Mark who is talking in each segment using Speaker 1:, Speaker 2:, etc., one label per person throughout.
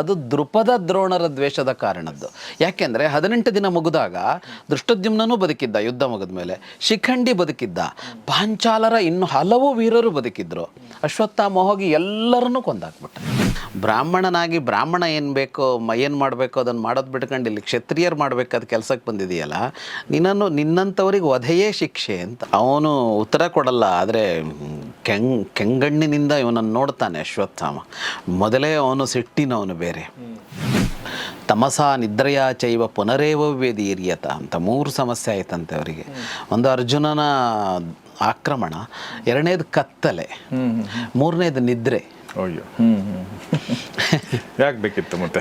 Speaker 1: ಅದು ದೃಪದ ದ್ರೋಣರ ದ್ವೇಷದ ಕಾರಣದ್ದು. ಯಾಕೆಂದರೆ ಹದಿನೆಂಟು ದಿನ ಮುಗಿದಾಗ ದೃಷ್ಟದ್ಯುಮ್ನೂ ಬದುಕಿದ್ದ ಯುದ್ಧ ಮುಗಿದ ಮೇಲೆ, ಶಿಖಂಡಿ ಬದುಕಿದ್ದ, ಪಾಂಚಾಲರ ಇನ್ನು ಹಲವು ವೀರರು ಬದುಕಿದ್ರು. ಅಶ್ವತ್ಥಾಮ ಹೋಗಿ ಎಲ್ಲರನ್ನೂ ಕೊಂದಾಕ್ಬಿಟ್ಟ ಬ್ರಾಹ್ಮಣನಾಗಿ ಬ್ರಾಹ್ಮಣ ಏನು ಬೇಕೋ ಏನು ಮಾಡಬೇಕು ಅದನ್ನು ಮಾಡೋದು ಬಿಟ್ಕೊಂಡು ಇಲ್ಲಿ ಕ್ಷತ್ರಿಯರು ಮಾಡಬೇಕಾದ ಕೆಲಸಕ್ಕೆ ಬಂದಿದೆಯಲ್ಲ, ನಿನ್ನನ್ನು ನಿನ್ನಂಥವ್ರಿಗೆ ವಧೆಯೇ ಶಿಕ್ಷೆ ಅಂತ. ಅವನು ಉತ್ತರ ಕೊಡಲ್ಲ, ಆದರೆ ಕೆಂಗ್ ಕೆಂಗಣ್ಣಿನಿಂದ ಇವನನ್ನು ನೋಡ್ತಾನೆ ಅಶ್ವತ್ಥಾಮ. ಮೊದಲೇ ಅವನು ಸಿಟ್ಟಿನವನು ಬೇರೆ. ತಮಸ ನಿದ್ರೆಯ ಚೈವ ಪುನರೇವ ವೇದಿರಿಯತ ಅಂತ ಮೂರು ಸಮಸ್ಯೆ ಆಯ್ತಂತೆ ಅವರಿಗೆ. ಒಂದು ಅರ್ಜುನನ ಆಕ್ರಮಣ ಎರಡನೇದು ಕತ್ತಲೆ ಮೂರನೇದು ನಿದ್ರೆ.
Speaker 2: ಯಾಕೆ ಬೇಕಿತ್ತು ಮತ್ತೆ?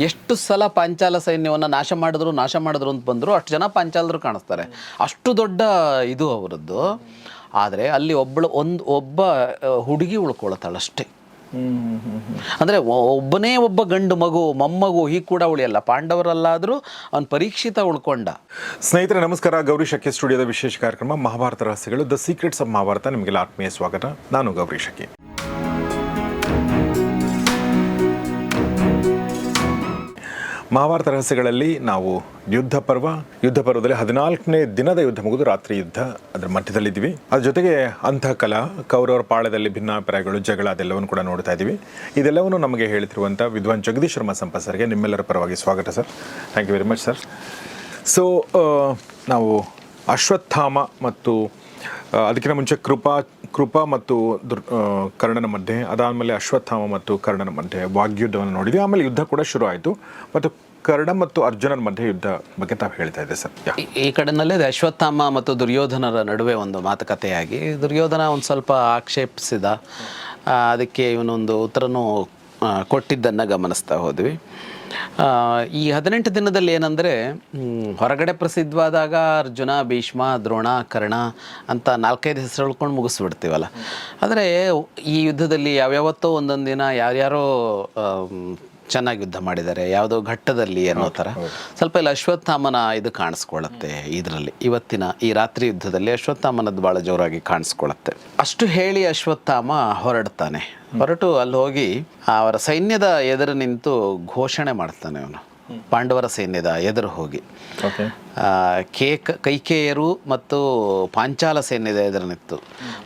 Speaker 1: ಎಷ್ಟು ಸಲ ಪಾಂಚಾಲ ಸೈನ್ಯವನ್ನು ನಾಶ ಮಾಡಿದ್ರು ನಾಶ ಮಾಡಿದ್ರು ಅಂತ ಬಂದರು ಅಷ್ಟು ಜನ ಪಾಂಚಾಲರು ಕಾಣಿಸ್ತಾರೆ. ಅಷ್ಟು ದೊಡ್ಡ ಇದು ಅವರದ್ದು. ಆದರೆ ಅಲ್ಲಿ ಒಬ್ಬಳು ಒಂದು ಒಬ್ಬ ಹುಡುಗಿ ಹುಡುಗಿ ಉಳ್ಕೊಳತ್ತಾಳಷ್ಟೇ ಅಂದರೆ ಒಬ್ಬನೇ ಒಬ್ಬ ಗಂಡು ಮಗು, ಮೊಮ್ಮಗು, ಹೀಗೆ ಕೂಡ ಉಳಿಯಲ್ಲ ಪಾಂಡವರಲ್ಲಾದರೂ ಅವನು ಪರೀಕ್ಷಿತ ಉಳ್ಕೊಂಡ.
Speaker 2: ಸ್ನೇಹಿತರೆ, ನಮಸ್ಕಾರ. ಗೌರಿ ಶಕ್ಕಿ ಸ್ಟುಡಿಯೋದ ವಿಶೇಷ ಕಾರ್ಯಕ್ರಮ ಮಹಾಭಾರತ ರಹಸ್ಯಗಳು, ದ ಸೀಕ್ರೆಟ್ಸ್ ಆಫ್ ಮಹಾಭಾರತ ನಿಮಗೆಲ್ಲ ಆತ್ಮೀಯ ಸ್ವಾಗತ. ನಾನು ಗೌರಿ ಶಕಿ ಮಹಾಭಾರತ ರಹಸ್ಯಗಳಲ್ಲಿ ನಾವು ಯುದ್ಧ ಪರ್ವ, ಯುದ್ಧ ಪರ್ವದಲ್ಲಿ ಹದಿನಾಲ್ಕನೇ ದಿನದ ಯುದ್ಧ ಮುಗಿದು ರಾತ್ರಿ ಯುದ್ಧ ಅದರ ಮಧ್ಯದಲ್ಲಿದ್ದೀವಿ. ಅದ್ರ ಜೊತೆಗೆ ಅಂತಃಕಲ ಕೌರವರ ಪಾಳದಲ್ಲಿ ಭಿನ್ನಾಭಿಪ್ರಾಯಗಳು, ಜಗಳ ಅದೆಲ್ಲವನ್ನು ಕೂಡ ನೋಡ್ತಾ ಇದ್ದೀವಿ. ಇದೆಲ್ಲವನ್ನು ನಮಗೆ ಹೇಳ್ತಿರುವಂಥ ವಿದ್ವಾನ್ ಜಗದೀಶ್ ಶರ್ಮಾ ಸಂಪ ಸರ್ಗೆ ನಿಮ್ಮೆಲ್ಲರ ಪರವಾಗಿ ಸ್ವಾಗತ sir. Thank you very much sir so ನಾವು ಅಶ್ವತ್ಥಾಮ ಮತ್ತು ಅದಕ್ಕಿಂತ ಮುಂಚೆ ಕೃಪಾ ಕೃಪಾ ಮತ್ತು ದುರ್ ಕರ್ಣನ ಮಧ್ಯೆ, ಅದಾದಮೇಲೆ ಅಶ್ವತ್ಥಾಮ ಮತ್ತು ಕರ್ಣನ ಮಧ್ಯೆ ವಾಗ್ಯುದ್ಧವನ್ನು ನೋಡಿದ್ವಿ. ಆಮೇಲೆ ಯುದ್ಧ ಕೂಡ ಶುರು ಆಯಿತು ಮತ್ತು ಕರ್ಣ ಮತ್ತು ಅರ್ಜುನನ ಮಧ್ಯೆ ಯುದ್ಧ ಬಗ್ಗೆ ತಾವು ಹೇಳ್ತಾ ಇದೆ ಸರ್.
Speaker 1: ಈ- ಕಡೆನಲ್ಲೇ ಅಶ್ವತ್ಥಾಮ ಮತ್ತು ದುರ್ಯೋಧನರ ನಡುವೆ ಒಂದು ಮಾತುಕತೆಯಾಗಿ ದುರ್ಯೋಧನ ಒಂದು ಸ್ವಲ್ಪ ಆಕ್ಷೇಪಿಸಿದ ಅದಕ್ಕೆ ಇವನೊಂದು ಉತ್ತರನೂ ಕೊಟ್ಟಿದ್ದನ್ನು ಗಮನಿಸ್ತಾ ಹೋದ್ವಿ. ಈ ಹದಿನೆಂಟು ದಿನದಲ್ಲಿ ಏನಂದರೆ ಹೊರಗಡೆ ಪ್ರಸಿದ್ಧವಾದಾಗ ಅರ್ಜುನ, ಭೀಷ್ಮ, ದ್ರೋಣ, ಕರ್ಣ ಅಂತ ನಾಲ್ಕೈದು ಹೆಸರು ಉಳ್ಕೊಂಡು ಮುಗಿಸ್ಬಿಡ್ತೀವಲ್ಲ. ಆದರೆ ಈ ಯುದ್ಧದಲ್ಲಿ ಯಾವ್ಯಾವತ್ತೋ ಒಂದೊಂದು ದಿನ ಯಾರ್ಯಾರೋ ಚೆನ್ನಾಗಿ ಯುದ್ಧ ಮಾಡಿದ್ದಾರೆ ಯಾವುದೋ ಘಟ್ಟದಲ್ಲಿ ಅನ್ನೋ ಥರ. ಸ್ವಲ್ಪ ಇಲ್ಲಿ ಅಶ್ವತ್ಥಾಮನ ಇದು ಕಾಣಿಸ್ಕೊಳ್ಳುತ್ತೆ ಇದರಲ್ಲಿ. ಇವತ್ತಿನ ಈ ರಾತ್ರಿ ಯುದ್ಧದಲ್ಲಿ ಅಶ್ವತ್ಥಾಮನದ್ದು ಭಾಳ ಜೋರಾಗಿ ಕಾಣಿಸ್ಕೊಳ್ಳುತ್ತೆ. ಅಷ್ಟು ಹೇಳಿ ಅಶ್ವತ್ಥಾಮ ಹೊರಡ್ತಾನೆ. ಹೊರಟು ಅಲ್ಲಿ ಹೋಗಿ ಅವರ ಸೈನ್ಯದ ಎದುರು ನಿಂತು ಘೋಷಣೆ ಮಾಡ್ತಾನೆ ಅವನು. ಪಾಂಡವರ ಸೈನ್ಯದ ಎದುರು ಹೋಗಿ. ಕೇಕ ಕೈಕೇಯರು ಮತ್ತು ಪಾಂಚಾಲ ಸೈನ್ಯದ ಎದುರಿನಿತ್ತು.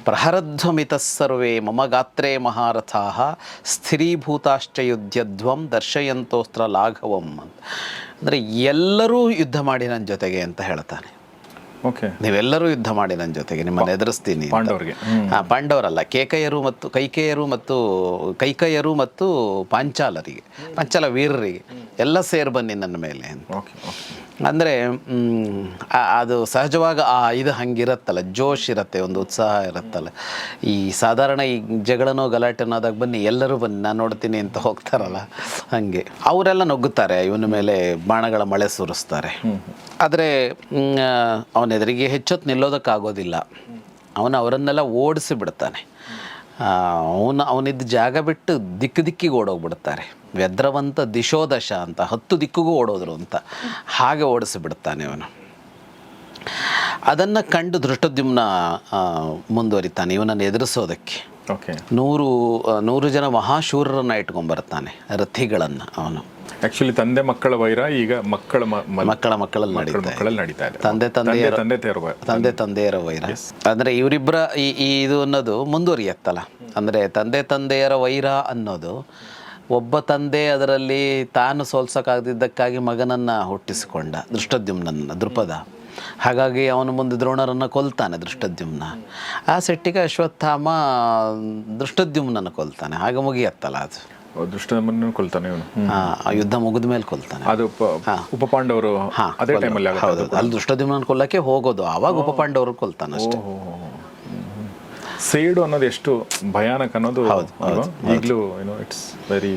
Speaker 1: ಪ್ರಹರಧ್ವಮಿತ ಸರ್ವೇ ಮಮ ಗಾತ್ರೇ ಮಹಾರಥಾ ಸ್ಥಿರೀಭೂತಾಶ್ಚ ಯುದ್ಧಧ್ವಂ ದರ್ಶಯಂತೋಸ್ತ್ರ ಲಾಘವಂ ಅಂತ. ಅಂದರೆ ಎಲ್ಲರೂ ಯುದ್ಧ ಮಾಡಿ ನನ್ನ ಜೊತೆಗೆ ಅಂತ ಹೇಳ್ತಾನೆ. ನೀವೆಲ್ಲರೂ ಯುದ್ಧ ಮಾಡಿ ನನ್ನ ಜೊತೆಗೆ ನಿಮ್ಮನ್ನು ಎದುರಿಸ್ತೀನಿ ಪಾಂಡವರಲ್ಲ ಕೇಕಯ್ಯರು ಮತ್ತು ಕೈಕೇಯರು ಮತ್ತು ಕೈಕಯ್ಯರು ಮತ್ತು ಪಾಂಚಾಲರಿಗೆ ಪಾಂಚಾಲ ವೀರರಿಗೆ ಎಲ್ಲ ಸೇರಿ ಬನ್ನಿ ನನ್ನ ಮೇಲೆ ಅಂತ. ಅಂದರೆ ಅದು ಸಹಜವಾಗಿ ಆ ಇದು ಹಂಗಿರತ್ತಲ್ಲ, ಜೋಶ್ ಇರುತ್ತೆ, ಒಂದು ಉತ್ಸಾಹ ಇರುತ್ತಲ್ಲ. ಈ ಸಾಧಾರಣ ಈ ಜಗಳನೋ ಗಲಾಟೆನೋ ಆದಾಗ ಬನ್ನಿ, ಎಲ್ಲರೂ ಬನ್ನಿ, ನಾನು ನೋಡ್ತೀನಿ ಅಂತ ಹೋಗ್ತಾರಲ್ಲ, ಹಾಗೆ. ಅವರೆಲ್ಲ ನುಗ್ಗುತ್ತಾರೆ, ಇವನ ಮೇಲೆ ಬಾಣಗಳ ಮಳೆ ಸುರಿಸ್ತಾರೆ. ಆದರೆ ಅವನ ಎದುರಿಗೆ ಹೆಚ್ಚೊತ್ತು ನಿಲ್ಲೋದಕ್ಕಾಗೋದಿಲ್ಲ. ಅವನು ಅವರನ್ನೆಲ್ಲ ಓಡಿಸಿ ಬಿಡ್ತಾನೆ. ಅವನು, ಅವನಿದ್ದ ಜಾಗ ಬಿಟ್ಟು ದಿಕ್ಕು ದಿಕ್ಕಿಗೆ ಓಡೋಗ್ಬಿಡ್ತಾರೆ. ವ್ಯದ್ರವಂತ ದಿಶೋದಶ ಅಂತ ಹತ್ತು ದಿಕ್ಕಿಗೂ ಓಡೋದ್ರು ಅಂತ ಹಾಗೆ ಓಡಿಸಿಬಿಡ್ತಾನೆ ಅವನು ಅದನ್ನು ಕಂಡು ದೃಷ್ಟದ್ಯುಮ್ನ ಆ, ಮುಂದುವರಿತಾನೆ ಇವನನ್ನು ಎದುರಿಸೋದಕ್ಕೆ.
Speaker 2: ಓಕೆ
Speaker 1: ನೂರು ನೂರು ಜನ ಮಹಾಶೂರರನ್ನು ಇಟ್ಕೊಂಡ್ಬರ್ತಾನೆ ರಥಿಗಳನ್ನು ಅವನು.
Speaker 2: ಆಕ್ಚುಲಿ ತಂದೆ ಮಕ್ಕಳ ವೈರ ಈಗ ಮಕ್ಕಳ
Speaker 1: ಮಕ್ಕಳ ಮಕ್ಕಳಲ್ಲಿ
Speaker 2: ಮಕ್ಕಳ
Speaker 1: ನಡೀತಾ ಇದೆ. ತಂದೆ
Speaker 2: ತಂದೆ
Speaker 1: ತಂದೆಯರ
Speaker 2: ತಂದೆ
Speaker 1: ತಂದೆಯರ ವೈರ. ಅಂದರೆ ಇವರಿಬ್ಬರ ಈ ಈ ಇದು ಅನ್ನೋದು ಮುಂದುವರಿಯತ್ತಲ್ಲ. ಅಂದರೆ ತಂದೆ ತಂದೆಯರ ವೈರ ಅನ್ನೋದು ಒಬ್ಬ ತಂದೆ ಅದರಲ್ಲಿ ತಾನು ಸೋಲ್ಸೋಕ್ಕಾಗದಿದ್ದಕ್ಕಾಗಿ ಮಗನನ್ನು ಹುಟ್ಟಿಸಿಕೊಂಡ ದೃಷ್ಟದ್ಯುಮ್ನನ್ನು ದೃಪದ. ಹಾಗಾಗಿ ಅವನು ಮುಂದೆ ದ್ರೋಣರನ್ನು ಕೊಲ್ತಾನೆ ದೃಷ್ಟದ್ಯುಮ್ನ. ಆ ಸೆಟ್ಟಿಗೆ ಅಶ್ವತ್ಥಾಮ ದೃಷ್ಟದ್ಯುಮ್ನನ್ನು ಕೊಲ್ತಾನೆ. ಹಾಗೆ ಮುಗಿಯತ್ತಲ್ಲ ಅದು.
Speaker 2: ಕೊಲ್ತಾನೆ ಇವನು?
Speaker 1: ಆ ಯುದ್ಧ ಮುಗಿದ ಮೇಲೆ ಕೊಲ್ತಾನೆ.
Speaker 2: ಅದು ಉಪ ಉಪ ಪಾಂಡವರು
Speaker 1: ಹಾಂ
Speaker 2: ಅದೇ ಟೈಮಲ್ಲಿ
Speaker 1: ಹೌದು ಅಲ್ಲಿ ದೃಷ್ಟದ್ಯುಮ್ನ ಕೊಲ್ಲಕ್ಕೆ ಹೋಗೋದು ಆವಾಗ ಉಪಪಾಂಡವರು ಕೊಲ್ತಾನೆ ಅಷ್ಟೇ
Speaker 2: ಸೇಡು ಅನ್ನೋದು ಎಷ್ಟು ಭಯಾನಕ ಅನ್ನೋದು? ಈಗಲೂ ಏನೋ ಇಟ್ಸ್ ವೆರಿ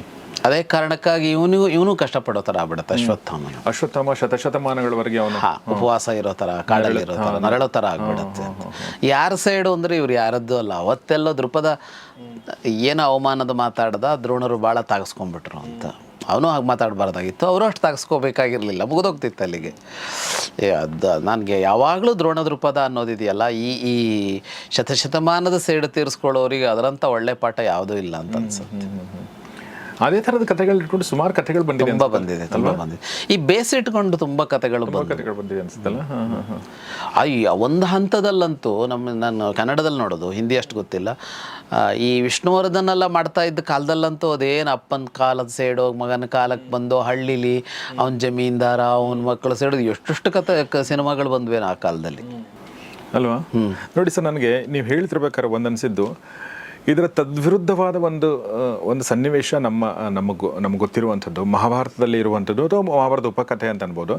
Speaker 1: ಅದೇ ಕಾರಣಕ್ಕಾಗಿ ಇವನು ಇವನು ಕಷ್ಟಪಡೋ ಥರ ಆಗ್ಬಿಡುತ್ತೆ ಅಶ್ವತ್ಥಾಮ
Speaker 2: ಅಶ್ವತ್ಥಾಮ ಶತಶತಮಾನಗಳವರೆಗೆ ಅವನು.
Speaker 1: ಉಪವಾಸ ಇರೋ ಥರ ಕಾಡಲ್ಲಿ ಇರೋ ಥರ ನರಳೋ ಥರ ಆಗ್ಬಿಡುತ್ತೆ. ಯಾರ ಸೈಡು ಅಂದ್ರೆ ಇವ್ರು ಯಾರದ್ದು ಅಲ್ಲ. ಅವತ್ತೆಲ್ಲ ದೃಪದ ಏನು ಅವಮಾನದ ಮಾತಾಡ್ದ ದ್ರೋಣರು ಭಾಳ ತಾಗಿಸ್ಕೊಂಡ್ಬಿಟ್ರು ಅಂತ. ಅವನು ಹಾಗೆ ಮಾತಾಡಬಾರ್ದಾಗಿತ್ತು. ಅವರು ಅಷ್ಟು ತಾಗಿಸ್ಕೋಬೇಕಾಗಿರಲಿಲ್ಲ. ಮುಗಿದೋಗ್ತಿತ್ತು ಅಲ್ಲಿಗೆ. ಏ, ಅದು ನನಗೆ ಯಾವಾಗಲೂ ದ್ರೋಣ ದೃಪದ ಅನ್ನೋದಿದೆಯಲ್ಲ, ಈ ಈ ಶತಶತಮಾನದ ಸೇಡು ತೀರಿಸ್ಕೊಳ್ಳೋರಿಗೆ ಅದರಂಥ ಒಳ್ಳೆ ಪಾಠ ಯಾವುದೂ ಇಲ್ಲ ಅಂತ ಅನ್ಸುತ್ತೆ.
Speaker 2: ಅದೇ ಥರದ ಕಥೆಗಳು ಇಟ್ಕೊಂಡು ಸುಮಾರು ಕಥೆಗಳು ಬಂದಿದೆ
Speaker 1: ತುಂಬ ಬಂದಿದೆ ತುಂಬ ಬಂದಿದೆ. ಈ ಬೇಸಿಟ್ಕೊಂಡು ತುಂಬ ಕಥೆಗಳು
Speaker 2: ಕಥೆಗಳು ಬಂದಿದೆ ಅನಿಸುತ್ತಲ್ಲ.
Speaker 1: ಅಯ್ಯ ಒಂದು ಹಂತದಲ್ಲಂತೂ ನಮ್ಮ ನಾನು ಕನ್ನಡದಲ್ಲಿ ನೋಡೋದು ಹಿಂದಿ ಅಷ್ಟು ಗೊತ್ತಿಲ್ಲ. ಈ ವಿಷ್ಣುವರ್ಧನ್ ಎಲ್ಲ ಮಾಡ್ತಾ ಇದ್ದ ಕಾಲದಲ್ಲಂತೂ ಅದೇನು ಅಪ್ಪನ ಕಾಲದ ಸೇಡೋ ಮಗನ ಕಾಲಕ್ಕೆ ಬಂದು ಹಳ್ಳಿಲಿ ಅವನ ಜಮೀನ್ದಾರ ಅವನ ಮಕ್ಕಳು ಸೇಡೋದು ಎಷ್ಟೆಷ್ಟು ಕತೆ ಸಿನಿಮಾಗಳು ಬಂದ್ವೇನೋ ಆ ಕಾಲದಲ್ಲಿ.
Speaker 2: ಅಲ್ವಾ? ನೋಡಿ ಸರ್ ನನಗೆ ನೀವು ಹೇಳ್ತಿರ್ಬೇಕಾದ್ರೆ ಒಂದು ಅನಿಸಿದ್ದು ಇದರ ತದ್ವಿರುದ್ಧವಾದ ಒಂದು ಒಂದು ಸನ್ನಿವೇಶ ನಮ್ಮ ನಮಗೂ ನಮಗೆ ಗೊತ್ತಿರುವಂಥದ್ದು. ಮಹಾಭಾರತದಲ್ಲಿ ಇರುವಂಥದ್ದು ಅಥವಾ ಮಹಾಭಾರತ ಉಪಕಥೆ ಅಂತ ಅನ್ಬೋದು.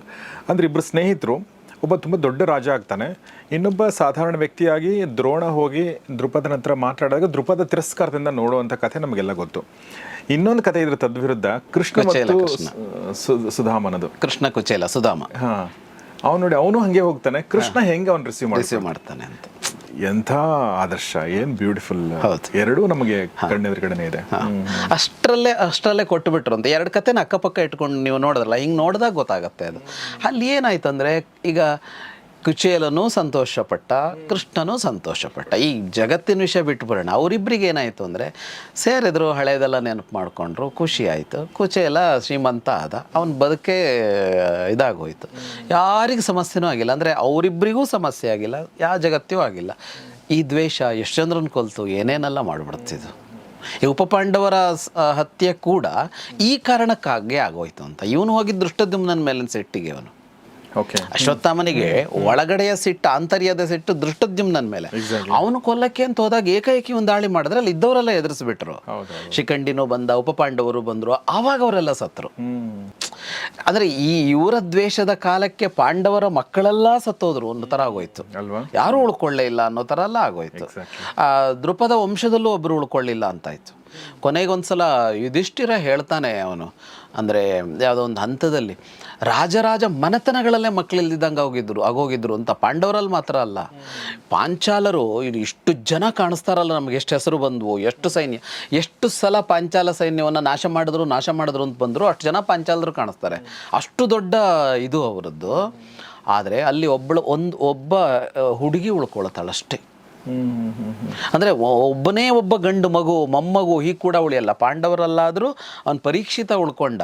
Speaker 2: ಅಂದರೆ ಇಬ್ಬರು ಸ್ನೇಹಿತರು ಒಬ್ಬ ತುಂಬ ದೊಡ್ಡ ರಾಜ ಆಗ್ತಾನೆ. ಇನ್ನೊಬ್ಬ ಸಾಧಾರಣ ವ್ಯಕ್ತಿಯಾಗಿ ದ್ರೋಣ ಹೋಗಿ ದೃಪದನ ಹತ್ರ ಮಾತಾಡಿದಾಗ ದೃಪದ ತಿರಸ್ಕಾರದಿಂದ ನೋಡುವಂಥ ಕಥೆ ನಮಗೆಲ್ಲ ಗೊತ್ತು. ಇನ್ನೊಂದು ಕಥೆ ಇದ್ರ ತದ್ವಿರುದ್ಧ ಕೃಷ್ಣ ಮತ್ತು ಸುಧಾಮನದು.
Speaker 1: ಕೃಷ್ಣ ಕುಚೇಲ ಸುಧಾಮ.
Speaker 2: ಹಾಂ. ಅವನು ನೋಡಿ ಅವನು ಹಂಗೆ ಹೋಗ್ತಾನೆ. ಕೃಷ್ಣ ಹೆಂಗೆ ಅವ್ನು ರಿಸೀವ್
Speaker 1: ರಿಸೀವ್ ಮಾಡ್ತಾನೆ ಅಂತ.
Speaker 2: ಎಂಥ ಆದರ್ಶ ಏನು ಬ್ಯೂಟಿಫುಲ್
Speaker 1: ಹೌದು.
Speaker 2: ಎರಡೂ ನಮಗೆ ಕಣ್ಣೆದುರುಗಡೆನೆ ಇದೆ.
Speaker 1: ಅಷ್ಟರಲ್ಲೇ ಅಷ್ಟರಲ್ಲೇ ಕೊಟ್ಟು ಬಿಟ್ರು ಅಂತ ಎರಡು ಕತೆನ ಅಕ್ಕಪಕ್ಕ ಇಟ್ಕೊಂಡು ನೀವು ನೋಡಿದ್ರಲ್ಲ ಹಿಂಗೆ ನೋಡಿದಾಗ ಗೊತ್ತಾಗತ್ತೆ ಅದು. ಅಲ್ಲಿ ಏನಾಯ್ತು ಅಂದರೆ ಈಗ ಕುಚೇಲನು ಸಂತೋಷಪಟ್ಟ, ಕೃಷ್ಣನು ಸಂತೋಷಪಟ್ಟ. ಈ ಜಗತ್ತಿನ ವಿಷಯ ಬಿಟ್ಬಿಡೋಣ. ಅವರಿಬ್ಬರಿಗೆ ಏನಾಯಿತು ಅಂದರೆ, ಸೇರಿದ್ರು ಹಳೆಯದೆಲ್ಲ ನೆನಪು ಮಾಡಿಕೊಂಡ್ರು, ಖುಷಿ ಆಯಿತು. ಕುಚೇಲ ಶ್ರೀಮಂತ ಆದ. ಅವನ ಬದುಕೆ, ಇದಾಗೋಯ್ತು. ಯಾರಿಗೆ ಸಮಸ್ಯೆನೂ ಆಗಿಲ್ಲ. ಅಂದರೆ ಅವರಿಬ್ಬರಿಗೂ ಸಮಸ್ಯೆ ಆಗಿಲ್ಲ ಯಾವ ಜಗತ್ತಿಯೂ ಆಗಿಲ್ಲ. ಈ ದ್ವೇಷ ಎಷ್ಟು ಜನರನ್ನು ಕೊಲ್ತು, ಏನೇನೆಲ್ಲ ಮಾಡಿಬಿಡ್ತಿದ್ದು ಈ ಉಪಪಾಂಡವರ ಹತ್ಯೆ ಕೂಡ ಈ ಕಾರಣಕ್ಕಾಗೇ ಆಗೋಯ್ತು ಅಂತ. ಇವನು ಹೋಗಿ ದೃಷ್ಟದ್ಯುಮ್ನ ಮೇಲಿನ ಸೆಟ್ಟಿಗೆ ಅವನು. ಅಶ್ವತ್ಥಾಮನಿಗೆ ಒಳಗಡೆಯ ಸಿಟ್ಟು ಆಂತರ್ಯದ ಸಿಟ್ಟು ದೃಷ್ಟದ್ಯುಮ್ನನ್ ಮೇಲೆ. ಅವನು ಕೊಲ್ಲಕ್ಕೆ ಅಂತ ಹೋದಾಗ ಏಕಾಏಕಿ ಒಂದು ದಾಳಿ ಮಾಡಿದ್ರೆ ಅಲ್ಲಿ ಇದ್ದವರೆಲ್ಲ ಎದುರಿಸ್ಬಿಟ್ರು. ಶಿಖಂಡಿನೂ ಬಂದ ಉಪಪಾಂಡವರು ಬಂದರು ಆವಾಗ ಅವರೆಲ್ಲ ಸತ್ರು
Speaker 2: ಆದರೆ
Speaker 1: ಅಂದ್ರೆ ಈ ಇವರ ದ್ವೇಷದ ಕಾಲಕ್ಕೆ ಪಾಂಡವರ ಮಕ್ಕಳೆಲ್ಲ ಸತ್ತೋದ್ರು ಒಂದು ಥರ ಆಗೋಯ್ತು. ಯಾರೂ ಉಳ್ಕೊಳ್ಳೇ ಇಲ್ಲ ಅನ್ನೋ ಥರ ಎಲ್ಲ ಆಗೋಯ್ತು. ಆ, ದೃಪದ ವಂಶದಲ್ಲೂ ಒಬ್ಬರು ಉಳ್ಕೊಳ್ಳಿಲ್ಲ ಅಂತಾಯ್ತು ಕೊನೆಗೊಂದ್ಸಲ ಯುಧಿಷ್ಠಿರ ಹೇಳ್ತಾನೆ ಅವನು. ಅಂದರೆ ಯಾವುದೋ ಒಂದು ಹಂತದಲ್ಲಿ, ರಾಜರಾಜ ಮನೆತನಗಳಲ್ಲೇ ಮಕ್ಕಳಿಲ್ದಿದ್ದಂಗೆ ಹೋಗಿದ್ರು ಆಗೋಗಿದ್ರು ಅಂತ ಪಾಂಡವರಲ್ಲಿ ಮಾತ್ರ ಅಲ್ಲ. ಪಾಂಚಾಲರು ಇದು ಇಷ್ಟು ಜನ ಕಾಣಿಸ್ತಾರಲ್ಲ ನಮ್ಗೆ, ಎಷ್ಟು ಹೆಸರು ಬಂದವು, ಎಷ್ಟು ಸೈನ್ಯ ಎಷ್ಟು ಸಲ ಪಾಂಚಾಲ ಸೈನ್ಯವನ್ನು ನಾಶ ಮಾಡಿದ್ರು ನಾಶ ಮಾಡಿದ್ರು ಅಂತ ಬಂದರು, ಅಷ್ಟು ಜನ ಪಾಂಚಾಲರು ಕಾಣಿಸ್ತಾರೆ. ಅಷ್ಟು ದೊಡ್ಡ ಇದು ಅವರದ್ದು. ಆದರೆ ಅಲ್ಲಿ ಒಬ್ಬಳು ಒಂದು ಒಬ್ಬ ಹುಡುಗಿ ಉಳ್ಕೊಳತ್ತಾಳೆ ಅಂದರೆ ಒಬ್ಬನೇ ಒಬ್ಬ ಗಂಡು ಮಗು ಮೊಮ್ಮಗು ಹೀಗೆ ಕೂಡ ಉಳಿಯಲ್ಲ. ಪಾಂಡವರಲ್ಲಾದರೂ ಅವನು ಪರೀಕ್ಷಿತ ಉಳ್ಕೊಂಡ.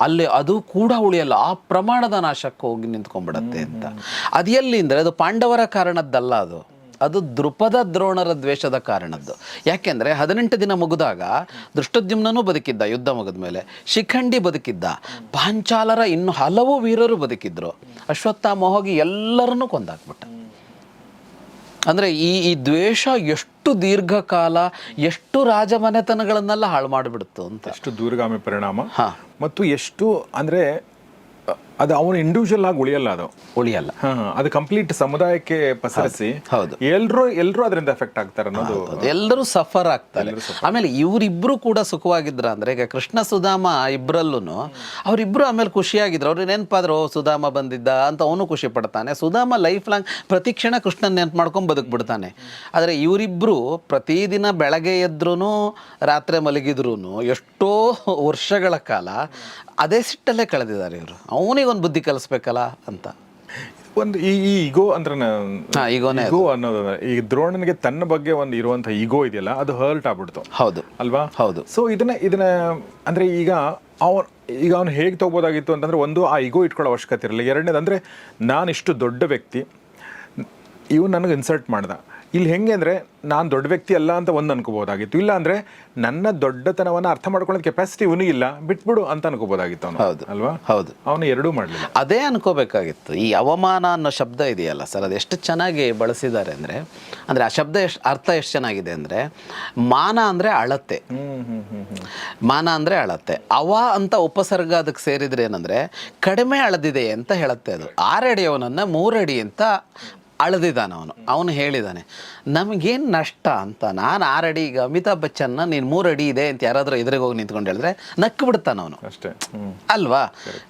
Speaker 1: ಅಲ್ಲಿ ಅದು ಕೂಡ ಉಳಿಯಲ್ಲ. ಆ ಪ್ರಮಾಣದ ನಾಶಕ್ಕೆ ಹೋಗಿ ನಿಂತ್ಕೊಂಡ್ಬಿಡತ್ತೆ ಅಂತ. ಅದು ಎಲ್ಲಿಂದರೆ ಅದು ಪಾಂಡವರ ಕಾರಣದ್ದಲ್ಲ ಅದು. ಅದು ದೃಪದ ದ್ರೋಣರ ದ್ವೇಷದ ಕಾರಣದ್ದು. ಯಾಕೆಂದರೆ ಹದಿನೆಂಟು ದಿನ ಮುಗಿದಾಗ ದೃಷ್ಟದ್ಯುಮ್ನೂ ಬದುಕಿದ್ದ ಯುದ್ಧ ಮುಗಿದ ಮೇಲೆ. ಶಿಖಂಡಿ ಬದುಕಿದ್ದ. ಪಾಂಚಾಲರ ಇನ್ನು ಹಲವು ವೀರರು ಬದುಕಿದ್ರು. ಅಶ್ವತ್ಥಾಮ ಹೋಗಿ ಎಲ್ಲರನ್ನೂ ಕೊಂದಾಕ್ಬಿಟ್ಟ. ಅಂದರೆ ಈ ಈ ದ್ವೇಷ ಎಷ್ಟು ದೀರ್ಘಕಾಲ ಎಷ್ಟು ರಾಜಮನೆತನಗಳನ್ನೆಲ್ಲ ಹಾಳು ಮಾಡಿಬಿಡ್ತು ಅಂತ
Speaker 2: ಎಷ್ಟು ದೂರಗಾಮಿ ಪರಿಣಾಮ
Speaker 1: ಹಾ.
Speaker 2: ಮತ್ತು ಎಷ್ಟು ಅಂದ್ರೆ ಅದು ಅವನು ಇಂಡಿವಿಜುವಲ್ ಆಗಿ ಉಳಿಯಲ್ಲ ಅದು.
Speaker 1: ಉಳಿಯಲ್ಲ.
Speaker 2: ಅದು ಕಂಪ್ಲೀಟ್ ಸಮುದಾಯಕ್ಕೆ ಪಸರಿಸಿ
Speaker 1: ಹೌದು.
Speaker 2: ಎಲ್ಲರೂ ಎಲ್ರು ಅದರಿಂದ ಎಫೆಕ್ಟ್ ಆಗ್ತಾರೆ ಅನ್ನೋದು.
Speaker 1: ಎಲ್ಲರೂ ಸಫರ್ ಆಗ್ತಾರೆ. ಆಮೇಲೆ ಇವರಿಬ್ರು ಕೂಡ ಸುಖವಾಗಿದ್ರ ಅಂದ್ರೆ ಈಗ ಕೃಷ್ಣ ಸುಧಾಮ ಇಬ್ಬರಲ್ಲೂ ಅವರಿಬ್ರು ಆಮೇಲೆ ಖುಷಿಯಾಗಿದ್ರು. ಅವ್ರಿಗೆ ನೆನಪಾದ್ರು ಓ ಸುಧಾಮ ಬಂದಿದ್ದ ಅಂತ ಅವನು ಖುಷಿ ಪಡ್ತಾನೆ. ಸುಧಾಮ ಲೈಫ್ ಲಾಂಗ್ ಪ್ರತಿ ಕ್ಷಣ ಕೃಷ್ಣನ್ ನೆನ್ಪು ಮಾಡ್ಕೊಂಡು ಬದುಕ್ಬಿಡ್ತಾನೆ. ಆದರೆ ಇವರಿಬ್ರು ಪ್ರತಿದಿನ ಬೆಳಗ್ಗೆ ಎದ್ರೂ ರಾತ್ರಿ ಮಲಗಿದ್ರು ಎಷ್ಟೋ ವರ್ಷಗಳ ಕಾಲ ಅದೇ ಸಿಟ್ಟಲ್ಲೇ ಕಳೆದಿದ್ದಾರೆ ಇವರು. ಅವನಿಗೊಂದು ಬುದ್ಧಿ ಕಲಿಸ್ಬೇಕಲ್ಲ ಅಂತ.
Speaker 2: ಒಂದು ಈ ಈ ಈಗೋ ಅಂದ್ರೆ
Speaker 1: ಈಗೋನೇ
Speaker 2: ಈಗೋ ಅನ್ನೋದು ಈ ದ್ರೋಣನಿಗೆ ತನ್ನ ಬಗ್ಗೆ ಒಂದು ಇರುವಂತ ಈಗೋ ಇದೆಯಲ್ಲ ಅದು ಹರ್ಟ್ ಆಗ್ಬಿಡ್ತು.
Speaker 1: ಹೌದು.
Speaker 2: ಅಲ್ವಾ?
Speaker 1: ಹೌದು.
Speaker 2: ಸೊ ಇದನ್ನ ಇದನ್ನ ಅಂದ್ರೆ ಈಗ ಅವನ್ ಈಗ ಅವನು ಹೇಗೆ ತಗೋಬೋದಾಗಿತ್ತು ಅಂತಂದ್ರೆ ಒಂದು ಆ ಈಗೋ ಇಟ್ಕೊಳ್ಳೋ ಅವಶ್ಯಕತೆ ಇರಲಿಲ್ಲ. ಎರಡನೇದು ಅಂದ್ರೆ ನಾನು ಇಷ್ಟು ದೊಡ್ಡ ವ್ಯಕ್ತಿ ಇವ್ ನನಗೆ ಇನ್ಸಲ್ಟ್ ಮಾಡ್ದ. ಇಲ್ಲಿ ಹೆಂಗೆ ಅಂದರೆ ನಾನು ದೊಡ್ಡ ವ್ಯಕ್ತಿ ಅಲ್ಲ ಅಂತ ಒಂದು ಅನ್ಕೋಬೋದಾಗಿತ್ತು. ಇಲ್ಲ ಅಂದರೆ ನನ್ನ ದೊಡ್ಡತನವನ್ನು ಅರ್ಥ ಮಾಡ್ಕೊಳ್ಳೋದು ಕೆಪಾಸಿಟಿ ಇವನಿಗಿಲ್ಲ ಬಿಟ್ಬಿಡು ಅಂತ ಅನ್ಕೋಬೋದಾಗಿತ್ತು ಅವನು.
Speaker 1: ಹೌದು.
Speaker 2: ಅಲ್ವಾ?
Speaker 1: ಹೌದು.
Speaker 2: ಅವನು ಎರಡೂ ಮಾಡಲಿಲ್ಲ.
Speaker 1: ಅದೇ ಅನ್ಕೋಬೇಕಾಗಿತ್ತು. ಈ ಅವಮಾನ ಅನ್ನೋ ಶಬ್ದ ಇದೆಯಲ್ಲ ಸರ್ ಅದು ಎಷ್ಟು ಚೆನ್ನಾಗಿ ಬಳಸಿದ್ದಾರೆ ಅಂದರೆ ಅಂದರೆ ಆ ಶಬ್ದ ಎಷ್ಟು ಅರ್ಥ ಎಷ್ಟು ಚೆನ್ನಾಗಿದೆ ಅಂದರೆ ಮಾನ ಅಂದರೆ ಅಳತೆ. ಮಾನ ಅಂದರೆ ಅಳತೆ. ಅವ ಅಂತ ಉಪಸರ್ಗ ಅದಕ್ಕೆ ಸೇರಿದ್ರೆ ಏನಂದರೆ ಕಡಿಮೆ ಅಳದಿದೆ ಅಂತ ಹೇಳುತ್ತೆ ಅದು. ಆರಡಿ ಅವನನ್ನು ಮೂರಡಿ ಅಂತ ಅಳೆದಿದ್ದಾನೆ ಅವನು. ಅವನು ಹೇಳಿದ್ದಾನೆ ನಮಗೇನು ನಷ್ಟ ಅಂತ? ನಾನು ಆರು ಅಡಿ ಈಗ ಅಮಿತಾಬ್ ಬಚ್ಚನ್ನ ನೀನು ಮೂರಡಿ ಅಡಿ ಇದೆ ಅಂತ ಯಾರಾದರೂ ಎದುರಿಗೆ ಹೋಗಿ ನಿಂತ್ಕೊಂಡು ಹೇಳಿದ್ರೆ ನಕ್ಕು ಬಿಡ್ತಾನೆ ಅವನು.
Speaker 2: ಅಷ್ಟೇ.
Speaker 1: ಅಲ್ವಾ?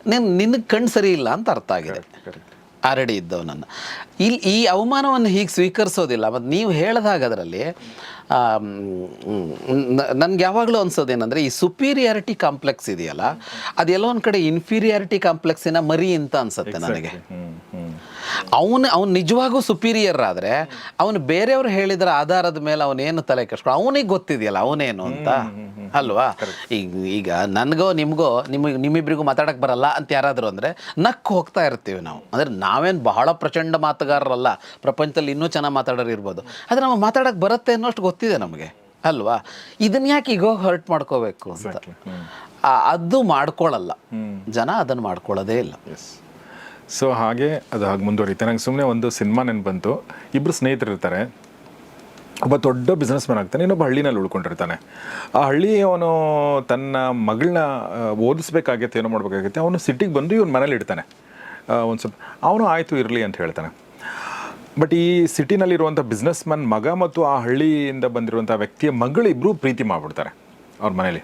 Speaker 1: ನೀನು ನಿನ್ನ ಕಣ್ಣು ಸರಿ ಇಲ್ಲ ಅಂತ ಅರ್ಥ ಆಗಿದೆ. ಆರಡಿ ಇದ್ದವನನ್ನು. ಇಲ್ಲಿ ಈ ಅವಮಾನವನ್ನು ಹೀಗೆ ಸ್ವೀಕರಿಸೋದಿಲ್ಲ. ಮತ್ತು ನೀವು ಹೇಳಿದಾಗ ಅದರಲ್ಲಿ ನನಗೆ ಯಾವಾಗಲೂ ಅನ್ಸೋದೇನೆಂದರೆ ಈ ಸುಪೀರಿಯಾರಿಟಿ ಕಾಂಪ್ಲೆಕ್ಸ್ ಇದೆಯಲ್ಲ ಅದೆಲ್ಲೋ ಒಂದು ಕಡೆ ಇನ್ಫೀರಿಯಾರಿಟಿ ಕಾಂಪ್ಲೆಕ್ಸಿನ ಮರಿ ಅಂತ ಅನಿಸುತ್ತೆ ನನಗೆ. ಅವನು ಅವ್ನು ನಿಜವಾಗೂ ಸುಪೀರಿಯರ್ ಆದರೆ ಅವನು ಬೇರೆಯವರು ಹೇಳಿದ್ರ ಆಧಾರದ ಮೇಲೆ ಅವನೇನು ತಲೆ ಕೆಡ್ಸ್ಕೊಂಡು ಅವನಿಗೆ ಗೊತ್ತಿದೆಯಲ್ಲ ಅವನೇನು ಅಂತ. ಅಲ್ವಾ? ಈಗ ಈಗ ನನಗೋ ನಿಮಗೋ ನಿಮಗೆ ನಿಮ್ಮಿಬ್ಬರಿಗೂ ಮಾತಾಡಕ್ಕೆ ಬರಲ್ಲ ಅಂತ ಯಾರಾದರೂ ಅಂದರೆ ನಕ್ಕು ಹೋಗ್ತಾ ಇರ್ತೀವಿ ನಾವು. ಅಂದರೆ ನಾವೇನು ಬಹಳ ಪ್ರಚಂಡ ಮಾತುಗಾರರಲ್ಲ ಪ್ರಪಂಚದಲ್ಲಿ ಇನ್ನೂ ಚೆನ್ನಾಗಿ ಮಾತಾಡೋರು ಇರ್ಬೋದು. ಆದರೆ ನಾವು ಮಾತಾಡಕ್ಕೆ ಬರುತ್ತೆ ಅನ್ನೋಷ್ಟು ಗೊತ್ತಿದೆ ನಮಗೆ ಅಲ್ವಾ? ಇದನ್ನ ಯಾಕೆ ಈಗ ಹರ್ಟ್ ಮಾಡ್ಕೋಬೇಕು ಅಂತ? ಅದು ಮಾಡ್ಕೊಳ್ಳಲ್ಲ ಜನ ಅದನ್ನು ಮಾಡ್ಕೊಳ್ಳೋದೇ ಇಲ್ಲ.
Speaker 2: ಸೊ ಹಾಗೆ, ಅದು ಹಾಗೆ ಮುಂದುವರಿಯುತ್ತೆ. ನಂಗೆ ಸುಮ್ಮನೆ ಒಂದು ಸಿನಿಮಾ ನೆನ್ ಬಂತು ಇಬ್ಬರು ಸ್ನೇಹಿತರು ಇರ್ತಾರೆ. ಒಬ್ಬ ದೊಡ್ಡ ಬಿಸ್ನೆಸ್ ಮ್ಯಾನ್ ಆಗ್ತಾನೆ, ಇನ್ನೊಬ್ಬ ಹಳ್ಳಿನಲ್ಲಿ ಉಳ್ಕೊಂಡಿರ್ತಾನೆ. ಆ ಹಳ್ಳಿ ಅವನು ತನ್ನ ಮಗಳನ್ನ ಓದಿಸ್ಬೇಕಾಗತ್ತೆ, ಏನೋ ಮಾಡಬೇಕಾಗತ್ತೆ, ಅವನು ಸಿಟಿಗೆ ಬಂದು ಇವನು ಮನೇಲಿ ಇಡ್ತಾನೆ. ಒಂದು ಸ್ವಲ್ಪ, ಅವನು ಆಯಿತು, ಇರಲಿ ಅಂತ ಹೇಳ್ತಾನೆ. ಬಟ್ ಈ ಸಿಟಿನಲ್ಲಿರುವಂಥ ಬಿಸ್ನೆಸ್ ಮ್ಯಾನ್ ಮಗ ಮತ್ತು ಆ ಹಳ್ಳಿಯಿಂದ ಬಂದಿರುವಂಥ ವ್ಯಕ್ತಿಯ ಮಗಳು ಇಬ್ಬರು ಪ್ರೀತಿ ಮಾಡ್ಬಿಡ್ತಾರೆ, ಅವ್ರ ಮನೇಲಿ.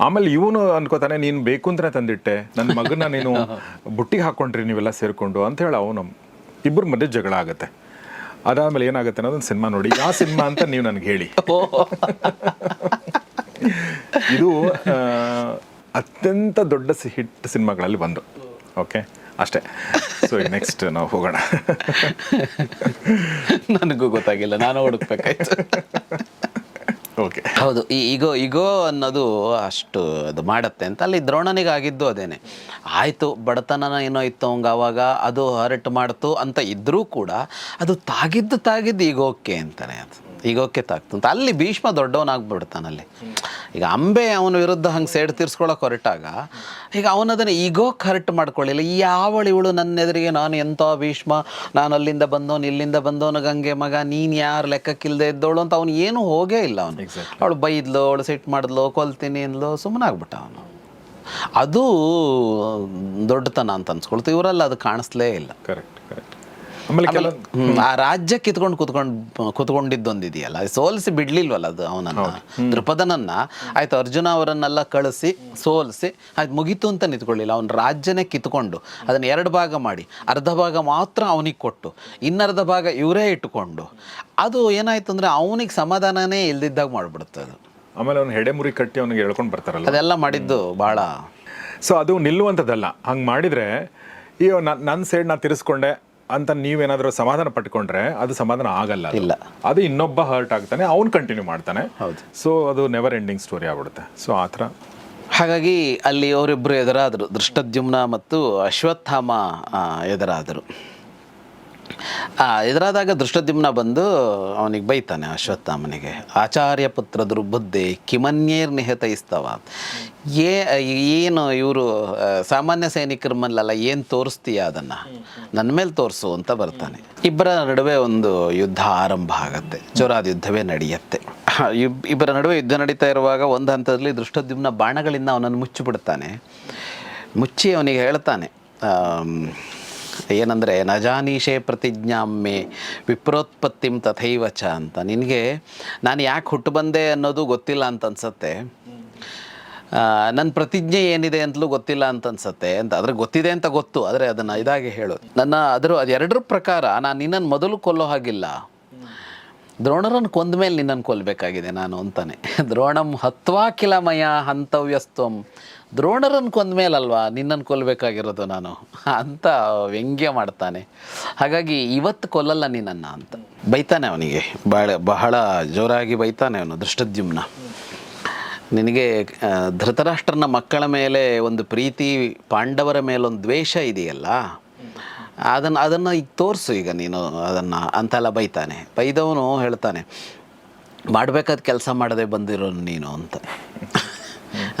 Speaker 2: ಆಮೇಲೆ ಇವನು ಅನ್ಕೋತಾನೆ ನೀನು ಬೇಕು ಅಂತಲೇ ತಂದಿಟ್ಟೆ. ನನ್ನ ಮಗನ ನೀನು ಬುಟ್ಟಿಗೆ ಹಾಕೊಂಡ್ರಿ ನೀವೆಲ್ಲ ಸೇರಿಕೊಂಡು ಅಂತ ಹೇಳಿ ಅವನು ಇಬ್ಬರ ಮಧ್ಯೆ ಜಗಳ ಆಗುತ್ತೆ. ಅದಾದ್ಮೇಲೆ ಏನಾಗುತ್ತೆ ಅನ್ನೋದೊಂದು ಸಿನಿಮಾ ನೋಡಿ. ಯಾವ ಸಿನಿಮಾ ಅಂತ ನೀವು ನನಗೆ ಹೇಳಿ. ಇದು ಅತ್ಯಂತ ದೊಡ್ಡ ಹಿಟ್ ಸಿನಿಮಾಗಳಲ್ಲಿ ಬಂದು ಓಕೆ? ಅಷ್ಟೇ. ಸೊ ನೆಕ್ಸ್ಟ್ ನಾವು ಹೋಗೋಣ.
Speaker 1: ನನಗೂ ಗೊತ್ತಾಗಿಲ್ಲ. ನಾನು ಹುಡುಕ್ಬೇಕಾಯ್ತು.
Speaker 2: ಓಕೆ
Speaker 1: ಹೌದು, ಈ ಈಗೋ ಇಗೋ ಅನ್ನೋದು ಅಷ್ಟು ಅದು ಮಾಡತ್ತೆ ಅಂತ. ಅಲ್ಲಿ ದ್ರೋಣನಿಗೆ ಆಗಿದ್ದು ಅದೇನೆ. ಆಯಿತು ಬಡತನ ಏನೋ ಇತ್ತು ಅವಂಗೆ ಅವಾಗ, ಅದು ಹರಟು ಮಾಡ್ತು ಅಂತ ಇದ್ದರೂ ಕೂಡ ಅದು ತಾಗಿದ್ದು ತಾಗಿದ್ದು ಈಗೋಕೆ ಅಂತಾನೆ ಅದು. ಈಗೋಕ್ಕೆ ತಾಕ್ತಂತ ಅಲ್ಲಿ ಭೀಷ್ಮ ದೊಡ್ಡವನಾಗ್ಬಿಡ್ತಾನಲ್ಲಿ. ಈಗ ಅಂಬೆ ಅವನ ವಿರುದ್ಧ ಹಂಗೆ ಸೇಡ್ ತೀರ್ಸ್ಕೊಳಕ್ಕೆ ಹೊರಟಾಗ ಈಗ ಅವನದನ್ನು ಈಗೋ ಹರ್ಟ್ ಮಾಡ್ಕೊಳ್ಳಿಲ್ಲ. ಯಾವಳು ಇವಳು ನನ್ನ ಎದುರಿಗೆ ನಾನು ಎಂಥ ಭೀಷ್ಮ ನಾನು ಅಲ್ಲಿಂದ ಬಂದವನು ಇಲ್ಲಿಂದ ಬಂದವನು ಗಂಗೆ ಮಗ ನೀನು ಯಾರು ಲೆಕ್ಕಕ್ಕಿಲ್ಲದೆ ಇದ್ದವಳು ಅಂತ ಅವನು ಏನೂ ಹೋಗೇ ಇಲ್ಲ ಅವನು. ಅವಳು ಬೈದ್ಲು ಅವಳು ಸಿಟ್ಟು ಮಾಡಿದ್ಲು ಕೊಲ್ತೀನಿ ಅಂದ್ಲು ಸುಮ್ಮನೆ ಆಗ್ಬಿಟ್ಟ ಅವನು. ಅದು ದೊಡ್ಡತನ ಅಂತ ಅನ್ಸ್ಕೊಳ್ತು. ಇವರಲ್ಲಿ ಅದು ಕಾಣಿಸ್ಲೇ ಇಲ್ಲ.
Speaker 2: ಕರೆಕ್ಟ್ ಕರೆಕ್ಟ್ ಆಮೇಲೆ
Speaker 1: ಆ ರಾಜ್ಯ ಕಿತ್ಕೊಂಡು ಕುತ್ಕೊಂಡು ಕುತ್ಕೊಂಡಿದ್ದೊಂದಿದೆಯಲ್ಲ ಸೋಲಿಸಿ ಬಿಡ್ಲಿಲ್ವಲ್ಲ ಅದು ಅವನನ್ನ ದೃಪದನನ್ನ ಆಯ್ತು ಅರ್ಜುನ ಅವರನ್ನೆಲ್ಲ ಕಳಿಸಿ ಸೋಲಿಸಿ ಆಯ್ತು ಮುಗೀತು ಅಂತ ನಿಂತ್ಕೊಳ್ಳಿಲ್ಲ. ಅವನ ರಾಜ್ಯನೇ ಕಿತ್ಕೊಂಡು ಅದನ್ನ ಎರಡು ಭಾಗ ಮಾಡಿ ಅರ್ಧ ಭಾಗ ಮಾತ್ರ ಅವನಿಗೆ ಕೊಟ್ಟು ಇನ್ನರ್ಧ ಭಾಗ ಇವರೇ ಇಟ್ಟುಕೊಂಡು ಅದು ಏನಾಯ್ತು ಅಂದ್ರೆ ಅವನಿಗೆ ಸಮಾಧಾನನೇ ಇಲ್ದಿದ್ದಾಗ ಮಾಡ್ಬಿಡುತ್ತೆ ಅದು.
Speaker 2: ಆಮೇಲೆ ಅವ್ನು ಹೆಡೆ ಮುರಿ ಕಟ್ಟಿ ಅವನಿಗೆ ಹೇಳ್ಕೊಂಡು ಬರ್ತಾರಲ್ಲ
Speaker 1: ಅದೆಲ್ಲ ಮಾಡಿದ್ದು ಭಾಳ
Speaker 2: ಸೊ ಅದು ನಿಲ್ಲುವಂಥದ್ದಲ್ಲ. ಹಂಗೆ ಮಾಡಿದರೆ ಅಯ್ಯೋ ನನ್ನ ಸೈಡ್ ನಾನು ತಿರ್ಸ್ಕೊಂಡೆ ಅಂತ ನೀವೇನಾದರೂ ಸಮಾಧಾನ ಪಟ್ಕೊಂಡ್ರೆ ಅದು ಸಮಾಧಾನ ಆಗಲ್ಲ.
Speaker 1: ಇಲ್ಲ.
Speaker 2: ಅದು ಇನ್ನೊಬ್ಬ ಹರ್ಟ್ ಆಗ್ತಾನೆ ಅವ್ನು ಕಂಟಿನ್ಯೂ ಮಾಡ್ತಾನೆ
Speaker 1: ಹೌದು.
Speaker 2: ಸೊ ಅದು ನೆವರ್ ಎಂಡಿಂಗ್ ಸ್ಟೋರಿ ಆಗ್ಬಿಡುತ್ತೆ ಸೊ ಆ ಥರ
Speaker 1: ಹಾಗಾಗಿ ಅಲ್ಲಿ ಅವರಿಬ್ಬರು ಎದುರಾದರು ದೃಷ್ಟದ್ಯುಮ್ನ ಮತ್ತು ಅಶ್ವತ್ಥಾಮ ಎದುರಾದರು ಆ, ಎದುರಾದಾಗ ದೃಷ್ಟದ್ಯುಮ್ನ ಬಂದು ಅವನಿಗೆ ಬೈತಾನೆ ಅಶ್ವತ್ಥಾಮನಿಗೆ ಆಚಾರ್ಯ ಪುತ್ರ ದುರ್ಬುದ್ಧಿ ಕಿಮನ್ಯೇರ್ ನಿಹತೈಸ್ತವ ಏ ಏನು ಇವರು ಸಾಮಾನ್ಯ ಸೈನಿಕರ ಮೇಲೆಲ್ಲ ಏನು ತೋರಿಸ್ತೀಯ ಅದನ್ನು? ನನ್ನ ಮೇಲೆ ತೋರಿಸು ಅಂತ ಬರ್ತಾನೆ. ಇಬ್ಬರ ನಡುವೆ ಒಂದು ಯುದ್ಧ ಆರಂಭ ಆಗತ್ತೆ. ಜೋರಾದ ಯುದ್ಧವೇ ನಡೆಯುತ್ತೆ. ಇಬ್- ಇಬ್ಬರ ನಡುವೆ ಯುದ್ಧ ನಡೀತಾ ಇರುವಾಗ ಒಂದು ಹಂತದಲ್ಲಿ ದೃಷ್ಟದ್ಯುಮ್ನ ಬಾಣಗಳಿಂದ ಅವನನ್ನು ಮುಚ್ಚಿಬಿಡ್ತಾನೆ. ಮುಚ್ಚಿ ಅವನಿಗೆ ಹೇಳ್ತಾನೆ ಏನಂದರೆ, ನಜಾನೀಶೇ ಪ್ರತಿಜ್ಞಾಮ್ಮೆ, ವಿಪ್ರೋತ್ಪತ್ತಿಂ ತಥೈವ ಚ ಅಂತ. ನಿನಗೆ ನಾನು ಯಾಕೆ ಹುಟ್ಟು ಬಂದೆ ಅನ್ನೋದು ಗೊತ್ತಿಲ್ಲ ಅಂತ ಅನ್ಸತ್ತೆ. ನನ್ನ ಪ್ರತಿಜ್ಞೆ ಏನಿದೆ ಅಂತಲೂ ಗೊತ್ತಿಲ್ಲ ಅಂತ ಅನ್ಸತ್ತೆ. ಅಂತ ಅದ್ರ ಗೊತ್ತಿದೆ ಅಂತ ಗೊತ್ತು, ಆದರೆ ಅದನ್ನು ಇದಾಗಿ ಹೇಳೋದು ನನ್ನ ಅದರ ಅದೆರಡರ ಪ್ರಕಾರ ನಾನು ನಿನ್ನನ್ನು ಮೊದಲು ಕೊಲ್ಲೋ ಹಾಗಿಲ್ಲ. ದ್ರೋಣರನ್ನು ಕೊಂದ ಮೇಲೆ ನಿನ್ನನ್ನು ಕೊಲ್ಲಬೇಕಾಗಿದೆ ನಾನು ಅಂತಾನೆ. ದ್ರೋಣಂ ಹತ್ವಾ ಕಿಲಮಯ ಹಂತವ್ಯಸ್ತಂ ದ್ರೋಣರನ್ನು ಕೊಂದ ಮೇಲಲ್ವಾ? ನಿನ್ನನ್ನು ಕೊಲ್ಲಬೇಕಾಗಿರೋದು ನಾನು. ಅಂತ ವ್ಯಂಗ್ಯ ಮಾಡ್ತಾನೆ. ಹಾಗಾಗಿ ಇವತ್ತು ಕೊಲ್ಲಲ್ಲ ನಿನ್ನನ್ನು ಅಂತ. ಬೈತಾನೆ ಅವನಿಗೆ. ಬಹಳ ಬಹಳ ಜೋರಾಗಿ ಬೈತಾನೆ ಅವನು ದೃಷ್ಟದ್ಯುಮ್ನ ನಿನಗೆ ಧೃತರಾಷ್ಟ್ರನ ಮಕ್ಕಳ ಮೇಲೆ ಒಂದು ಪ್ರೀತಿ, ಪಾಂಡವರ ಮೇಲೊಂದು ದ್ವೇಷ ಇದೆಯಲ್ಲ? ಅದನ್ನು ಅದನ್ನು ಈಗ ತೋರಿಸು ಈಗ ನೀನು ಅದನ್ನು ಅಂತೆಲ್ಲ ಬೈತಾನೆ. ಬೈದವನು ಹೇಳ್ತಾನೆ, ಮಾಡಬೇಕಾದ ಕೆಲಸ ಮಾಡದೆ ಬಂದಿರೋ ನೀನು ಅಂತ.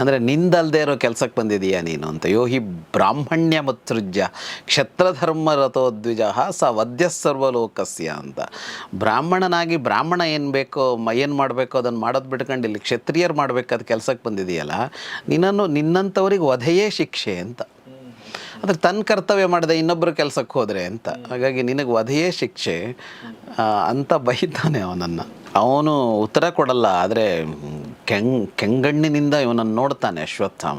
Speaker 1: ಅಂದರೆ ನಿಂದಲ್ದೇ ಇರೋ ಕೆಲಸಕ್ಕೆ ಬಂದಿದೀಯಾ ನೀನು ಅಂತ. ಯೋ ಹಿ ಬ್ರಾಹ್ಮಣ್ಯ ಮತ್ಸೃಜ್ಯ ಕ್ಷತ್ರಧರ್ಮ ರಥೋದ್ವಿಜ ಸ ವದ್ಯ ಸರ್ವಲೋಕಸ್ಯ ಅಂತ. ಬ್ರಾಹ್ಮಣನಾಗಿ ಬ್ರಾಹ್ಮಣ ಏನು ಬೇಕೋ ಏನು ಮಾಡಬೇಕೋ ಅದನ್ನು ಮಾಡೋದು ಬಿಟ್ಕೊಂಡು ಇಲ್ಲಿ ಕ್ಷತ್ರಿಯರು ಮಾಡಬೇಕಾದ ಕೆಲಸಕ್ಕೆ ಬಂದಿದೆಯಲ್ಲ, ನಿನ್ನನ್ನು ನಿನ್ನಂಥವ್ರಿಗೆ ವಧೆಯೇ ಶಿಕ್ಷೆ ಅಂತ. ಅದಕ್ಕೆ ತನ್ನ ಕರ್ತವ್ಯ ಮಾಡಿದೆ ಇನ್ನೊಬ್ಬರು ಕೆಲಸಕ್ಕೆ ಹೋದರೆ ಅಂತ. ಹಾಗಾಗಿ ನಿನಗೆ ವಧೆಯೇ ಶಿಕ್ಷೆ ಅಂತ ಬೈತಾನೆ ಅವನನ್ನು. ಅವನು ಉತ್ತರ ಕೊಡಲ್ಲ, ಆದರೆ ಕೆಂಗ್, ಕೆಂಗಣ್ಣಿನಿಂದ ಇವನನ್ನು ನೋಡ್ತಾನೆ ಅಶ್ವತ್ಥಾಮ.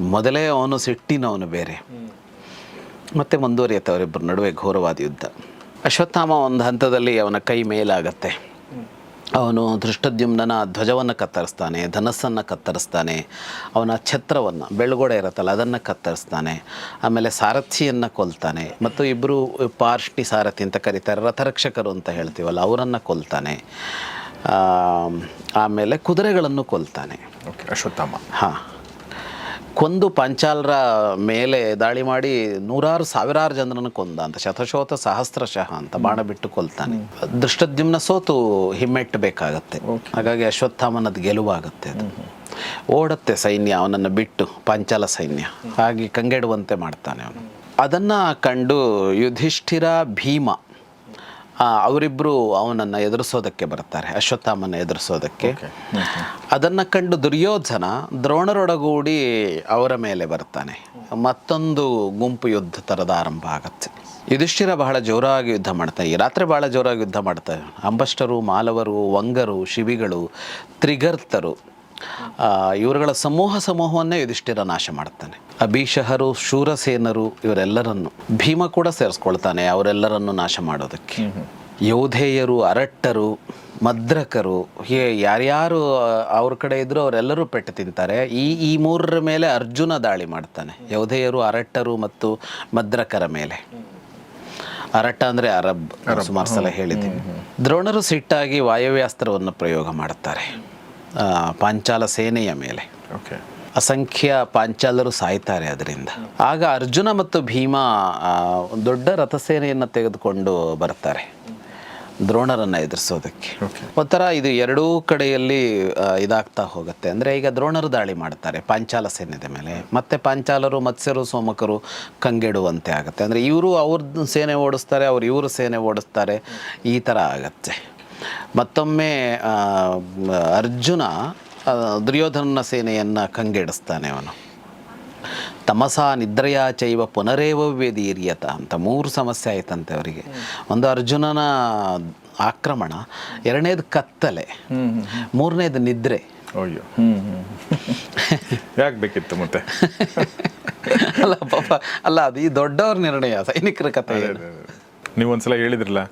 Speaker 1: ಮೊದಲೇ ಅವನು ಸಿಟ್ಟಿನವನು ಬೇರೆ. ಮತ್ತೆ ಮುಂದುವರಿಯುತ್ತೆ ಅವರಿಬ್ಬರ ನಡುವೆ ಘೋರವಾದ ಯುದ್ಧ. ಅಶ್ವತ್ಥಾಮ ಒಂದು ಹಂತದಲ್ಲಿ ಅವನ ಕೈ ಮೇಲಾಗತ್ತೆ. ಅವನು ದೃಷ್ಟದ್ಯುಮ್ನನ ಧ್ವಜವನ್ನು ಕತ್ತರಿಸ್ತಾನೆ, ಧನಸ್ಸನ್ನು ಕತ್ತರಿಸ್ತಾನೆ, ಅವನ ಛತ್ರವನ್ನು, ಬೆಳಗೋಡೆ ಇರುತ್ತಲ್ಲ, ಅದನ್ನು ಕತ್ತರಿಸ್ತಾನೆ, ಆಮೇಲೆ ಸಾರಥಿಯನ್ನು ಕೊಲ್ತಾನೆ, ಮತ್ತು ಇಬ್ಬರು ಪಾರ್ಷ್ಟಿ ಸಾರಥಿ ಅಂತ ಕರೀತಾರೆ, ರಥರಕ್ಷಕರು ಅಂತ ಹೇಳ್ತೀವಲ್ಲ, ಅವರನ್ನು ಕೊಲ್ತಾನೆ. ಆಮೇಲೆ ಕುದುರೆಗಳನ್ನು ಕೊಲ್ತಾನೆ.
Speaker 2: ಅಶ್ವತ್ಥಾಮ.
Speaker 1: ಹಾಂ. ಕೊಂದು ಪಂಚಾಲರ ಮೇಲೆ ದಾಳಿ ಮಾಡಿ ನೂರಾರು ಸಾವಿರಾರು ಜನರನ್ನು ಕೊಂದ ಅಂತ ಶತಶೋತ ಸಹಸ್ರಶಃ ಅಂತ ಬಾಣ ಬಿಟ್ಟು ಕೊಲ್ತಾನೆ. ದೃಷ್ಟದ್ಯುಮ್ನ ಸೋತು ಹಿಮ್ಮೆಟ್ಟಬೇಕಾಗತ್ತೆ ಹಾಗಾಗಿ ಅಶ್ವತ್ಥಾಮನದ ಗೆಲುವಾಗುತ್ತೆ ಅದು. ಓಡತ್ತೆ ಸೈನ್ಯ ಅವನನ್ನು ಬಿಟ್ಟು ಪಂಚಾಲ ಸೈನ್ಯ. ಹಾಗೆ ಕಂಗೆಡುವಂತೆ ಮಾಡ್ತಾನೆ ಅವನು. ಅದನ್ನು ಕಂಡು ಯುಧಿಷ್ಠಿರ ಭೀಮ ಅವರಿಬ್ಬರು ಅವನನ್ನು ಎದುರಿಸೋದಕ್ಕೆ ಬರ್ತಾರೆ ಅಶ್ವತ್ಥಾಮನ ಎದುರಿಸೋದಕ್ಕೆ. ಅದನ್ನು ಕಂಡು ದುರ್ಯೋಧನ ದ್ರೋಣರೊಡಗೂಡಿ ಅವರ ಮೇಲೆ ಬರ್ತಾನೆ. ಮತ್ತೊಂದು ಗುಂಪು ಯುದ್ಧ ಥರದ ಆರಂಭ ಆಗತ್ತೆ. ಯುಧಿಷ್ಠಿರ ಬಹಳ ಜೋರಾಗಿ ಯುದ್ಧ ಮಾಡ್ತಾರೆ ಈ ರಾತ್ರಿ ಬಹಳ ಜೋರಾಗಿ ಯುದ್ಧ ಮಾಡ್ತಾರೆ ಅಂಬಷ್ಟರು ಮಾಲವರು ವಂಗರು ಶಿಬಿಗಳು ತ್ರಿಗರ್ತರು ಇವರುಗಳ ಸಮೂಹ ಸಮೂಹವನ್ನೇ ಯುಧಿಷ್ಠಿರ ನಾಶ ಮಾಡ್ತಾನೆ ಅಭಿಷಹರು ಶೂರಸೇನರು ಇವರೆಲ್ಲರನ್ನು ಭೀಮ ಕೂಡ ಸೇರಿಸ್ಕೊಳ್ತಾನೆ ಅವರೆಲ್ಲರನ್ನು ನಾಶ ಮಾಡೋದಕ್ಕೆ. ಯೋಧೇಯರು ಅರಟ್ಟರು ಮದ್ರಕರು ಹೀಗೆ ಯಾರ್ಯಾರು ಅವ್ರ ಕಡೆ ಇದ್ದರೂ ಅವರೆಲ್ಲರೂ ಪೆಟ್ಟು ತಿಂತಾರೆ. ಈ ಈ ಮೂರರ ಮೇಲೆ ಅರ್ಜುನ ದಾಳಿ ಮಾಡ್ತಾನೆ. ಯೋಧೇಯರು ಅರಟ್ಟರು ಮತ್ತು ಮದ್ರಕರ ಮೇಲೆ. ಅರಟ್ಟ ಅಂದರೆ ಅರಬ್ ಸುಮಾರು ಸಲ ಹೇಳಿದ್ದೀನಿ. ದ್ರೋಣರು ಸಿಟ್ಟಾಗಿ ವಾಯವ್ಯಾಸ್ತ್ರವನ್ನು ಪ್ರಯೋಗ ಮಾಡುತ್ತಾರೆ ಪಾಂಚಾಲ ಸೇನೆಯ ಮೇಲೆ.
Speaker 2: ಓಕೆ.
Speaker 1: ಅಸಂಖ್ಯ ಪಾಂಚಾಲರು ಸಾಯ್ತಾರೆ ಅದರಿಂದ. ಆಗ ಅರ್ಜುನ ಮತ್ತು ಭೀಮ ದೊಡ್ಡ ರಥಸೇನೆಯನ್ನು ತೆಗೆದುಕೊಂಡು ಬರ್ತಾರೆ ದ್ರೋಣರನ್ನು ಎದುರಿಸೋದಕ್ಕೆ. ಒಂಥರ ಇದು ಎರಡೂ ಕಡೆಯಲ್ಲಿ ಇದಾಗ್ತಾ ಹೋಗುತ್ತೆ. ಅಂದರೆ ಈಗ ದ್ರೋಣರು ದಾಳಿ ಮಾಡ್ತಾರೆ ಪಾಂಚಾಲ ಸೇನೆದ ಮೇಲೆ. ಮತ್ತೆ ಪಾಂಚಾಲರು ಮತ್ಸ್ಯರು ಸೋಮಕರು ಕಂಗೆಡುವಂತೆ ಆಗುತ್ತೆ. ಅಂದರೆ ಇವರು ಅವ್ರ ಸೇನೆ ಓಡಿಸ್ತಾರೆ ಅವ್ರು ಇವರು ಸೇನೆ ಓಡಿಸ್ತಾರೆ. ಈ ಥರ ಆಗತ್ತೆ. ಮತ್ತೊಮ್ಮೆ ಅರ್ಜುನ ದುರ್ಯೋಧನನ ಸೇನೆಯನ್ನು ಕಂಗೆಡಿಸ್ತಾನೆ ಅವನು. ತಮಸ ನಿದ್ರೆಯ ಚೈವ ಪುನರೇವ ವೇದೀರ್ಯತ ಅಂತ ಮೂರು ಸಮಸ್ಯೆ ಆಯ್ತಂತೆ ಅವರಿಗೆ. ಒಂದು ಅರ್ಜುನನ ಆಕ್ರಮಣ ಎರಡನೇದು ಕತ್ತಲೆ ಮೂರನೇದು ನಿದ್ರೆ.
Speaker 2: ಅಯ್ಯೋ. ಯಾಕೆ ಬೇಕಿತ್ತು ಮತ್ತೆ?
Speaker 1: ಅಲ್ಲ ಪಾಪ ಅಲ್ಲ ಅದು ಈ ದೊಡ್ಡವ್ರ ನಿರ್ಣಯ ಸೈನಿಕರ ಕಥೆ ಏನು?
Speaker 2: ನೀವು ಒಂದ್ಸಲ ಹೇಳಿದ್ರಲ್ಲ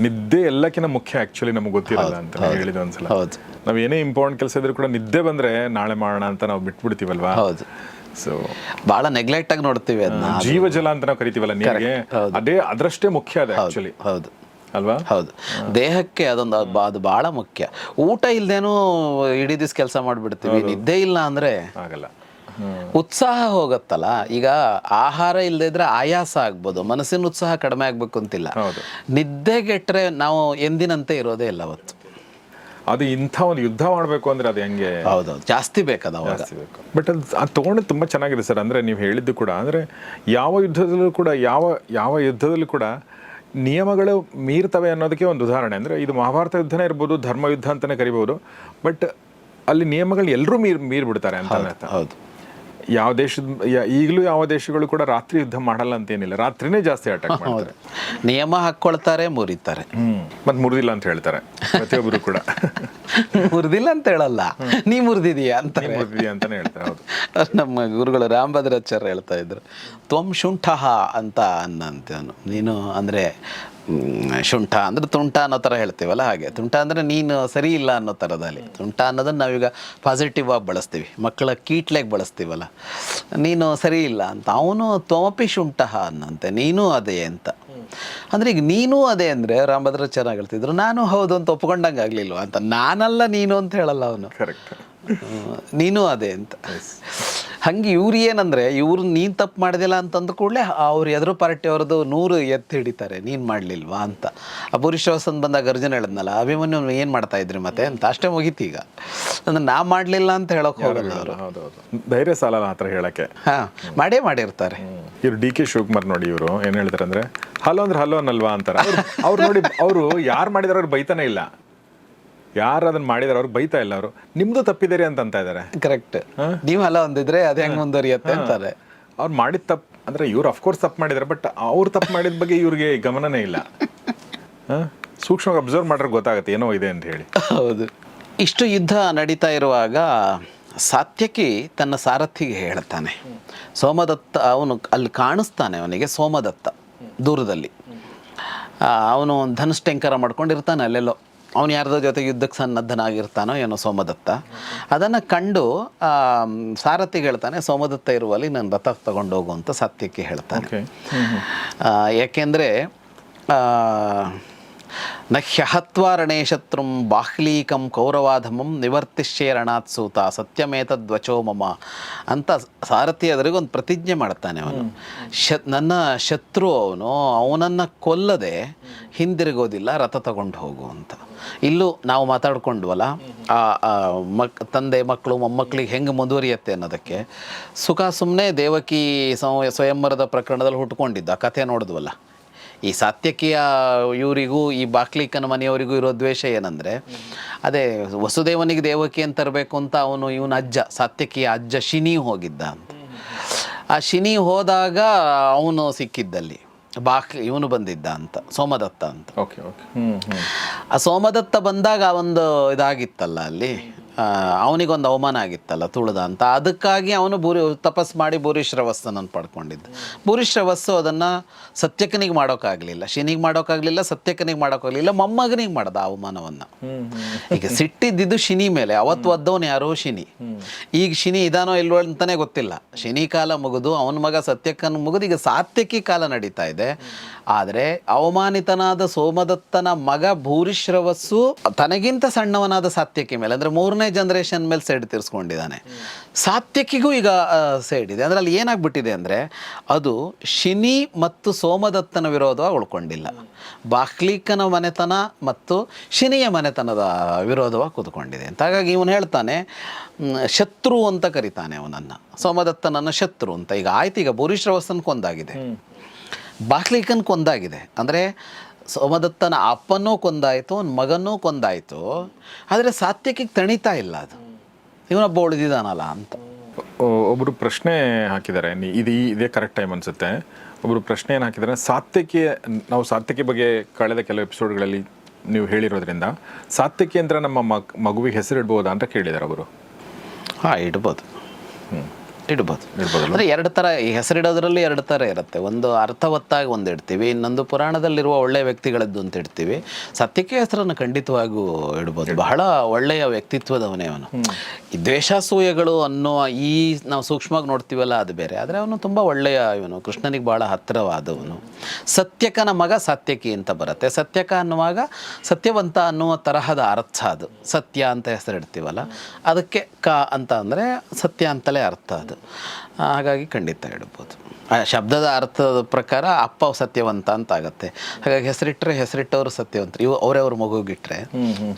Speaker 2: ನಿದ್ದೆ ಎಲ್ಲಕ್ಕಿಂತ ಮುಖ್ಯ ಆಕ್ಚುಲಿ ನಮ್ಗೆ ಗೊತ್ತಿರಲ್ಲ ಅಂತ ನೀವು ಹೇಳಿದ ಒಂದ್ಸಲ.
Speaker 1: ಹೌದು.
Speaker 2: ನಾವ್ ಏನೇ ಇಂಪಾರ್ಟೆಂಟ್ ಕೆಲಸ ಇದ್ರೂ ಕೂಡ ನಿದ್ದೆ ಬಂದ್ರೆ ನಾಳೆ ಮಾಡೋಣ ಅಂತ ನಾವು ಬಿಟ್ಬಿಡ್ತೀವಲ್ವಾ?
Speaker 1: ಹೌದು.
Speaker 2: ಸೊ
Speaker 1: ಬಹಳ ನೆಗ್ಲೆಕ್ಟ್ ಆಗಿ ನೋಡ್ತೀವಿ ಅದನ್ನ
Speaker 2: ಜೀವಜಲ ಅಂತ ನಾವು ಕರಿತೀವಲ್ಲ ನೀರಿಗೆ? ಅದೇ ಅದರಷ್ಟೇ ಮುಖ್ಯ ಅದೇ ಆಕ್ಚುಲಿ
Speaker 1: ಹೌದು.
Speaker 2: ಅಲ್ವಾ?
Speaker 1: ಹೌದು. ದೇಹಕ್ಕೆ ಅದೊಂದು ಬಹಳ ಅದು ಭಾಳ ಮುಖ್ಯ. ಊಟ ಇಲ್ದೇನೂ ಇಡೀ ದಿವಸ ಕೆಲಸ ಮಾಡಿಬಿಡ್ತೀವಿ. ನಿದ್ದೆ ಇಲ್ಲ ಅಂದರೆ
Speaker 2: ಆಗಲ್ಲ.
Speaker 1: ಉತ್ಸಾಹ ಹೋಗುತ್ತಲ್ಲ? ಈಗ ಆಹಾರ ಇಲ್ಲದೆ ಇದ್ರೆ ಆಯಾಸ ಆಗ್ಬೋದು. ಮನಸ್ಸಿನ ಉತ್ಸಾಹ ಕಡಿಮೆ ಆಗ್ಬೇಕು ಅಂತಿಲ್ಲ.
Speaker 2: ಹೌದು.
Speaker 1: ನಿದ್ದೆಗೆಟ್ರೆ ನಾವು ಎಂದಿನಂತೆ ಇರೋದೇ ಇಲ್ಲ ಅವತ್ತು.
Speaker 2: ಅದು ಇಂಥ ಒಂದು ಯುದ್ಧ ಮಾಡಬೇಕು ಅಂದ್ರೆ ಅದು ಹೆಂಗೆ?
Speaker 1: ಹೌದು ಜಾಸ್ತಿ ಬೇಕದ ಅವಾಗ.
Speaker 2: ಬಟ್ ಅದು ಅದು ತೊಗೊಂಡು ತುಂಬ ಚೆನ್ನಾಗಿದೆ ಸರ್. ಅಂದರೆ ನೀವು ಹೇಳಿದ್ದು ಕೂಡ. ಅಂದರೆ ಯಾವ ಯುದ್ಧದಲ್ಲೂ ಕೂಡ ಯಾವ ಯಾವ ಯುದ್ಧದಲ್ಲೂ ಕೂಡ ನಿಯಮಗಳು ಮೀರ್ತವೆ ಅನ್ನೋದಕ್ಕೆ ಒಂದು ಉದಾಹರಣೆ. ಅಂದರೆ ಇದು ಮಹಾಭಾರತ ಯುದ್ಧನೇ ಇರ್ಬೋದು ಧರ್ಮ ಯುದ್ಧ ಅಂತಲೇ ಕರಿಬೋದು ಬಟ್ ಅಲ್ಲಿ ನಿಯಮಗಳು ಎಲ್ಲರೂ ಮೀರ್ ಮೀರ್ಬಿಡ್ತಾರೆ ಅಂತ
Speaker 1: ಹೌದು.
Speaker 2: ಯಾವ ದೇಶದ ಈಗಲೂ ಯಾವ ದೇಶಗಳು ಕೂಡ ರಾತ್ರಿ ಯುದ್ಧ ಮಾಡಲ್ಲ ಅಂತೇನಿಲ್ಲ. ರಾತ್ರಿನೇ ಜಾಸ್ತಿ ಅಟ್ಯಾಕ್ ಮಾಡ್ತಾರೆ.
Speaker 1: ನಿಯಮ ಹಾಕ್ಕೊಳ್ತಾರೆ ಮುರಿತಾರೆ.
Speaker 2: ಹ್ಮ್. ಮತ್ತೆ ಮುರಿದಿಲ್ಲ ಅಂತ ಹೇಳ್ತಾರೆ. ಪ್ರತಿಯೊಬ್ಬರು ಕೂಡ.
Speaker 1: ಮುರಿದಿಲ್ಲ ಅಂತ ಹೇಳಲ್ಲ. ನೀ ಮುರಿದಿದೀಯಾ ಅಂತ
Speaker 2: ಮುರಿದಿದೆ ಅಂತಾನೆ ಹೇಳ್ತಾರೆ ಹೌದು.
Speaker 1: ನಮ್ಮ ಗುರುಗಳು ರಾಮಭದ್ರಾಚಾರ್ಯ ಹೇಳ್ತಾ ಇದ್ರು. ತ್ವಂ ಶುಂಠಹ ಅಂತ ಅನ್ನಂತೇನು ನೀನು ಅಂದರೆ ಶುಂಠ ಅಂದ್ರೆ ತುಂಟ ಅನ್ನೋ ಥರ ಹೇಳ್ತೀವಲ್ಲ ಹಾಗೆ. ತುಂಟ ಅಂದರೆ ನೀನು ಸರಿ ಇಲ್ಲ ಅನ್ನೋ ಥರದಲ್ಲಿ ತುಂಟ ಅನ್ನೋದನ್ನು ನಾವೀಗ ಪಾಸಿಟಿವ್ ಆಗಿ ಬಳಸ್ತೀವಿ. ಮಕ್ಕಳ ಕೀಟ್ಲೆಗೆ ಬಳಸ್ತೀವಲ್ಲ. ನೀನು ಸರಿ ಇಲ್ಲ ಅಂತ. ಅವನು ತೋಪಿ ಶುಂಠ ಅನ್ನಂತೆ. ನೀನು ಅದೇ ಅಂತ. ಅಂದ್ರೆ ಈಗ ನೀನು ಅದೇ ಅಂದರೆ ಚೆನ್ನಾಗಿ ಹೇಳ್ತಿದ್ರು. ನಾನು ಹೌದು ಅಂತ ಒಪ್ಕೊಂಡಂಗೆ ಆಗಲಿಲ್ವ ಅಂತ. ನಾನಲ್ಲ ನೀನು ಅಂತ ಹೇಳಲ್ಲ ಅವನು.
Speaker 2: ಕರೆಕ್ಟ್
Speaker 1: ನೀನು ಅದೇ ಅಂತ. ಹಂಗೆ ಇವ್ರು ಏನಂದ್ರೆ ಇವ್ರು ನೀನ್ ತಪ್ಪು ಮಾಡಿದಿಲ್ಲ ಅಂತಂದ ಕೂಡಲೇ ಅವ್ರು ಎದುರು ಪಾರ್ಟಿ ಅವ್ರದ್ದು ನೂರು ಎತ್ತಿ ಹಿಡಿತಾರೆ ನೀನ್ ಮಾಡ್ಲಿಲ್ವಾ ಅಂತ. ಆ ಪುರುಷವಸನ್ ಬಂದಾಗ ಅರ್ಜುನ್ ಹೇಳಿದ್ನಲ್ಲ ಅಭಿಮನ್ಯು ಏನ್ ಮಾಡ್ತಾ ಇದ್ರಿ ಮತ್ತೆ? ಅಂತ. ಅಷ್ಟೇ ಮುಗೀತು ಈಗ. ಅಂದ್ರೆ ನಾ ಮಾಡಲಿಲ್ಲ ಅಂತ ಹೇಳಕ್ ಹೋಗಲ್ಲ ಅವರು.
Speaker 2: ಧೈರ್ಯ ಸಾಲಲ್ಲ ಹತ್ರ ಹೇಳಕ್ಕೆ.
Speaker 1: ಹಾ ಮಾಡೇ ಮಾಡಿರ್ತಾರೆ.
Speaker 2: ಇವ್ರು ಡಿ ಕೆ ಶಿವಕುಮಾರ್ ನೋಡಿ ಇವರು ಏನ್ ಹೇಳ್ತಾರೆ ಅಂದ್ರೆ ಹಲೋ ಅಂದ್ರೆ ಹಲೋ ಅನ್ನಲ್ವಾ? ಅಂತಾರೆ. ಅವ್ರು ನೋಡಿ ಅವರು ಯಾರು ಮಾಡಿದಾರೆ ಅವ್ರು ಬೈತಾನೆ ಇಲ್ಲ. ಯಾರು ಅದನ್ನ ಮಾಡಿದಾರೆ ಅವ್ರಿಗೆ ಬೈತಾ ಇಲ್ಲ ಅವರು. ನಿಮ್ದು ತಪ್ಪಿದ್ದೀರಿ ಅಂತ ಅಂತ ಇದ್ದಾರೆ
Speaker 1: ಕರೆಕ್ಟ್ ನೀವು ಅಲ್ಲ ಒಂದಿದ್ರೆ ಅದು ಹೆಂಗ್ ಮುಂದುವರಿಯತ್ತೆ ಅಂತಾರೆ.
Speaker 2: ಅವ್ರು ಮಾಡಿದ ತಪ್ಪು ಅಂದ್ರೆ ಇವ್ರು ಅಫ್ಕೋರ್ಸ್ ತಪ್ಪು ಮಾಡಿದ್ದಾರೆ ಬಟ್ ಅವ್ರು ತಪ್ಪು ಮಾಡಿದ ಬಗ್ಗೆ ಇವ್ರಿಗೆ ಗಮನನೇ ಇಲ್ಲ? ಸೂಕ್ಷ್ಮವಾಗಿ ಅಬ್ಸರ್ವ್ ಮಾಡ್ರೆ ಗೊತ್ತಾಗುತ್ತೆ ಏನೋ ಇದೆ ಅಂತ ಹೇಳಿ.
Speaker 1: ಹೌದು. ಇಷ್ಟು ಯುದ್ಧ ನಡೀತಾ ಇರುವಾಗ ಸಾತ್ಯಕಿ ತನ್ನ ಸಾರಥಿಗೆ ಹೇಳ್ತಾನೆ. ಸೋಮದತ್ತ ಅವನು ಅಲ್ಲಿ ಕಾಣಿಸ್ತಾನೆ ಅವನಿಗೆ ಸೋಮದತ್ತ ದೂರದಲ್ಲಿ. ಅವನು ಅವನು ಧನುಷ್ಟಂಕರ ಮಾಡ್ಕೊಂಡಿರ್ತಾನೆ ಅಲ್ಲೆಲ್ಲೋ. ಅವನು ಯಾರ್ದೋ ಜೊತೆ ಯುದ್ಧಕ್ಕೆ ಸನ್ನದ್ಧನಾಗಿರ್ತಾನೋ ಏನೋ ಸೋಮದತ್ತ. ಅದನ್ನು ಕಂಡು ಸಾರಥಿ ಸಾರಥಿಗೆ ಹೇಳ್ತಾನೆ ಸೋಮದತ್ತ ಇರುವಲ್ಲಿ ನಾನು ರಥ ತಗೊಂಡು ಹೋಗು ಅಂತ ಸತ್ಯಕ್ಕೆ ಹೇಳ್ತಾನೆ. ಯಾಕೆಂದರೆ ನ ಹ್ಯಹತ್ವಾರಣೇ ಶತ್ರುಂ ಬಾಹ್ಲೀಕಂ ಕೌರವಾಧಮಂ ನಿವರ್ತಿಷ್ಯೇ ರಣಾತ್ ಸೂತ ಸತ್ಯಮೇತದ್ವಚೋ ಮಮ ಅಂತ ಸಾರಥಿ ಅದರಿಗೊಂದು ಪ್ರತಿಜ್ಞೆ ಮಾಡ್ತಾನೆ ಅವನು. ಶ ನನ್ನ ಶತ್ರು ಅವನು ಅವನನ್ನು ಕೊಲ್ಲದೆ ಹಿಂದಿರುಗೋದಿಲ್ಲ ರಥ ತಗೊಂಡು ಹೋಗು ಅಂತ. ಇಲ್ಲೂ ನಾವು ಮಾತಾಡ್ಕೊಂಡ್ವಲ್ಲ ಆ ಮಕ್ ತಂದೆ ಮಕ್ಕಳು ಮೊಮ್ಮಕ್ಕಳಿಗೆ ಹೆಂಗೆ ಮುಂದುವರಿಯತ್ತೆ ಅನ್ನೋದಕ್ಕೆ. ಸುಖ ಸುಮ್ಮನೆ ದೇವಕಿ ಸಂ- ಸ್ವಯಂವರದ ಪ್ರಕರಣದಲ್ಲಿ ಹುಟ್ಕೊಂಡಿದ್ದ ಕಥೆ ನೋಡಿದ್ವಲ್ಲ. ಈ ಸಾತ್ಯಕಿಯ ಇವರಿಗೂ ಈ ಬಾಕ್ಲಿಕನ ಮನೆಯವರಿಗೂ ಇರೋ ದ್ವೇಷ ಏನಂದರೆ ಅದೇ ವಸುದೇವನಿಗೆ ದೇವಕಿ ಅಂತ ತರಬೇಕು ಅಂತ ಅವನು ಇವನ ಅಜ್ಜ ಸಾತ್ಯಕಿಯ ಅಜ್ಜ ಶಿನಿ ಹೋಗಿದ್ದ ಅಂತ. ಆ ಶಿನಿ ಹೋದಾಗ ಅವನು ಸಿಕ್ಕಿದ್ದಲ್ಲಿ ಬಾಕ್ ಇವನು ಬಂದಿದ್ದ ಅಂತ ಸೋಮದತ್ತ ಅಂತ.
Speaker 2: ಓಕೆ ಓಕೆ
Speaker 1: ಆ ಸೋಮದತ್ತ ಬಂದಾಗ ಒಂದು ಇದಾಗಿತ್ತಲ್ಲ ಅಲ್ಲಿ ಅವನಿಗೊಂದು ಅವಮಾನ ಆಗಿತ್ತಲ್ಲ ತುಳಿದ ಅಂತ. ಅದಕ್ಕಾಗಿ ಅವನು ಭೂರಿ ತಪಸ್ ಮಾಡಿ ಭೂರಿಶ್ರವಸ್ಸನನ್ನು ಪಡ್ಕೊಂಡಿದ್ದ. ಭೂರಿಶ್ರವಸ್ಸು ಅದನ್ನು ಸತ್ಯಕನಿಗೆ ಮಾಡೋಕ್ಕಾಗಲಿಲ್ಲ. ಶಿನಿಗೆ ಮಾಡೋಕ್ಕಾಗಲಿಲ್ಲ ಸತ್ಯಕನಿಗೆ ಮಾಡೋಕ್ಕಾಗಲಿಲ್ಲ ಮೊಮ್ಮಗನಿಗೆ ಮಾಡ್ದ ಅವಮಾನವನ್ನು. ಈಗ ಸಿಟ್ಟಿದ್ದು ಶಿನಿ ಮೇಲೆ ಅವತ್ತು ಒದ್ದವನು ಯಾರೋ ಶಿನಿ. ಈಗ ಶಿನಿ ಇದಾನೋ ಇಲ್ವೋ ಅಂತಲೇ ಗೊತ್ತಿಲ್ಲ. ಶಿನಿ ಕಾಲ ಮುಗಿದು ಅವನ ಮಗ ಸತ್ಯಕ್ಕನ ಮುಗಿದು ಈಗ ಸಾತ್ಯಕಿ ಕಾಲ ನಡೀತಾ ಇದೆ. ಆದರೆ ಅವಮಾನಿತನಾದ ಸೋಮದತ್ತನ ಮಗ ಭೂರಿಶ್ರವಸ್ಸು ತನಗಿಂತ ಸಣ್ಣವನಾದ ಸಾತ್ಯಕಿ ಮೇಲೆ, ಅಂದರೆ ಮೂರನೇ ಜನರೇಷನ್ ಮೇಲೆ ಸೈಡ್ ತೀರಿಸ್ಕೊಂಡಿದ್ದಾನೆ. ಸಾತ್ಯಕಿಗೂ ಈಗ ಸೈಡ್ ಇದೆ ಅಂದ್ರೆ ಅಲ್ಲಿ ಏನಾಗ್ಬಿಟ್ಟಿದೆ ಅಂದರೆ ಅದು ಶಿನಿ ಮತ್ತು ಸೋಮದತ್ತನ ವಿರೋಧವಾಗಿ ಉಳ್ಕೊಂಡಿಲ್ಲ. ಬಾಕ್ಲೀಕನ ಮನೆತನ ಮತ್ತು ಶಿನಿಯ ಮನೆತನದ ವಿರೋಧವಾಗಿ ಕೂತ್ಕೊಂಡಿದೆ ಅಂತ. ಹಾಗಾಗಿ ಇವನು ಹೇಳ್ತಾನೆ ಶತ್ರು ಅಂತ ಕರಿತಾನೆ ಅವನನ್ನು. ಸೋಮದತ್ತನನ್ನು ಶತ್ರು ಅಂತ. ಈಗ ಆಯ್ತು, ಈಗ ಭೂರಿಶ್ರವಸ್ಸನ್ ಕೊಂದಾಗಿದೆ. ಬಾಕ್ಲೀಕನ್ ಕೊಂದಾಗಿದೆ. ಅಂದರೆ ಸೋಮದತ್ತನ ಅಪ್ಪನೂ ಕೊಂದಾಯಿತು ಅವನ ಮಗನೂ ಕೊಂದಾಯಿತು. ಆದರೆ ಸಾತ್ಯಕಿಗೆ ತಣಿತಾ ಇಲ್ಲ ಅದು. ಇವನೊಬ್ಬ ಉಳಿದಿದ್ದಾನಲ್ಲ ಅಂತ.
Speaker 2: ಒಬ್ಬರು ಪ್ರಶ್ನೆ ಹಾಕಿದ್ದಾರೆ. ನೀ- ಇದು ಇದೇ ಕರೆಕ್ಟ್ ಟೈಮ್ ಅನಿಸುತ್ತೆ. ಒಬ್ಬರು ಪ್ರಶ್ನೆ ಏನು ಹಾಕಿದ್ದಾರೆ? ಸಾತ್ಯಕ್ಕೆ ನಾವು ಸಾತ್ಯಕ್ಕೆ ಬಗ್ಗೆ ಕಳೆದ ಕೆಲವು ಎಪಿಸೋಡ್ಗಳಲ್ಲಿ ನೀವು ಹೇಳಿರೋದ್ರಿಂದ ಸಾತ್ಯಕ್ಕೆ ಅಂದರೆ ನಮ್ಮ ಮಗುವಿಗೆ ಹೆಸರು ಇಡ್ಬೋದಾ ಅಂತ ಕೇಳಿದ್ದಾರೆ ಅವರು
Speaker 1: ಹಾಂ ಇಡ್ಬೋದು. ಇಡ್ಬೋದು.
Speaker 2: ಇಡ್ಬೋದು
Speaker 1: ಅಂದರೆ ಎರಡು ಥರ ಈ ಹೆಸರಿಡೋದ್ರಲ್ಲಿ ಎರಡು ಥರ ಇರುತ್ತೆ. ಒಂದು ಅರ್ಥವತ್ತಾಗಿ ಒಂದು ಇಡ್ತೀವಿ ಇನ್ನೊಂದು ಪುರಾಣದಲ್ಲಿರುವ ಒಳ್ಳೆಯ ವ್ಯಕ್ತಿಗಳದ್ದು ಅಂತ ಇಡ್ತೀವಿ. ಸತ್ಯಕ್ಕೆ ಹೆಸರನ್ನು ಖಂಡಿತವಾಗೂ ಇಡ್ಬೋದು. ಬಹಳ ಒಳ್ಳೆಯ ವ್ಯಕ್ತಿತ್ವದವನೇ ಅವನು. ಈ ದ್ವೇಷಾಸೂಯಗಳು ಅನ್ನೋ ಈ ನಾವು ಸೂಕ್ಷ್ಮವಾಗಿ ನೋಡ್ತೀವಲ್ಲ ಅದು ಬೇರೆ. ಆದರೆ ಅವನು ತುಂಬ ಒಳ್ಳೆಯ ಇವನು. ಕೃಷ್ಣನಿಗೆ ಭಾಳ ಹತ್ತಿರವಾದವನು. ಸತ್ಯಕನ ಮಗ ಸತ್ಯಕಿ ಅಂತ ಬರುತ್ತೆ. ಸತ್ಯಕ ಅನ್ನುವಾಗ ಸತ್ಯವಂತ ಅನ್ನುವ ತರಹದ ಅರ್ಥ ಅದು. ಸತ್ಯ ಅಂತ ಹೆಸರಿಡ್ತೀವಲ್ಲ ಅದಕ್ಕೆ ಕ ಅಂತ ಅಂದರೆ ಸತ್ಯ ಅಂತಲೇ ಅರ್ಥ ಅದು. ಹಾಗಾಗಿ ಖಂಡಿತ ಇಡ್ಬೋದು ಆ ಶಬ್ದದ ಅರ್ಥದ ಪ್ರಕಾರ ಅಪ್ಪ ಸತ್ಯವಂತ ಅಂತ ಆಗುತ್ತೆ ಹಾಗಾಗಿ ಹೆಸರಿಟ್ಟರೆ ಹೆಸರಿಟ್ಟವರು ಸತ್ಯವಂತರು. ಇವು ಅವ್ರ ಮಗುಗಿಟ್ರೆ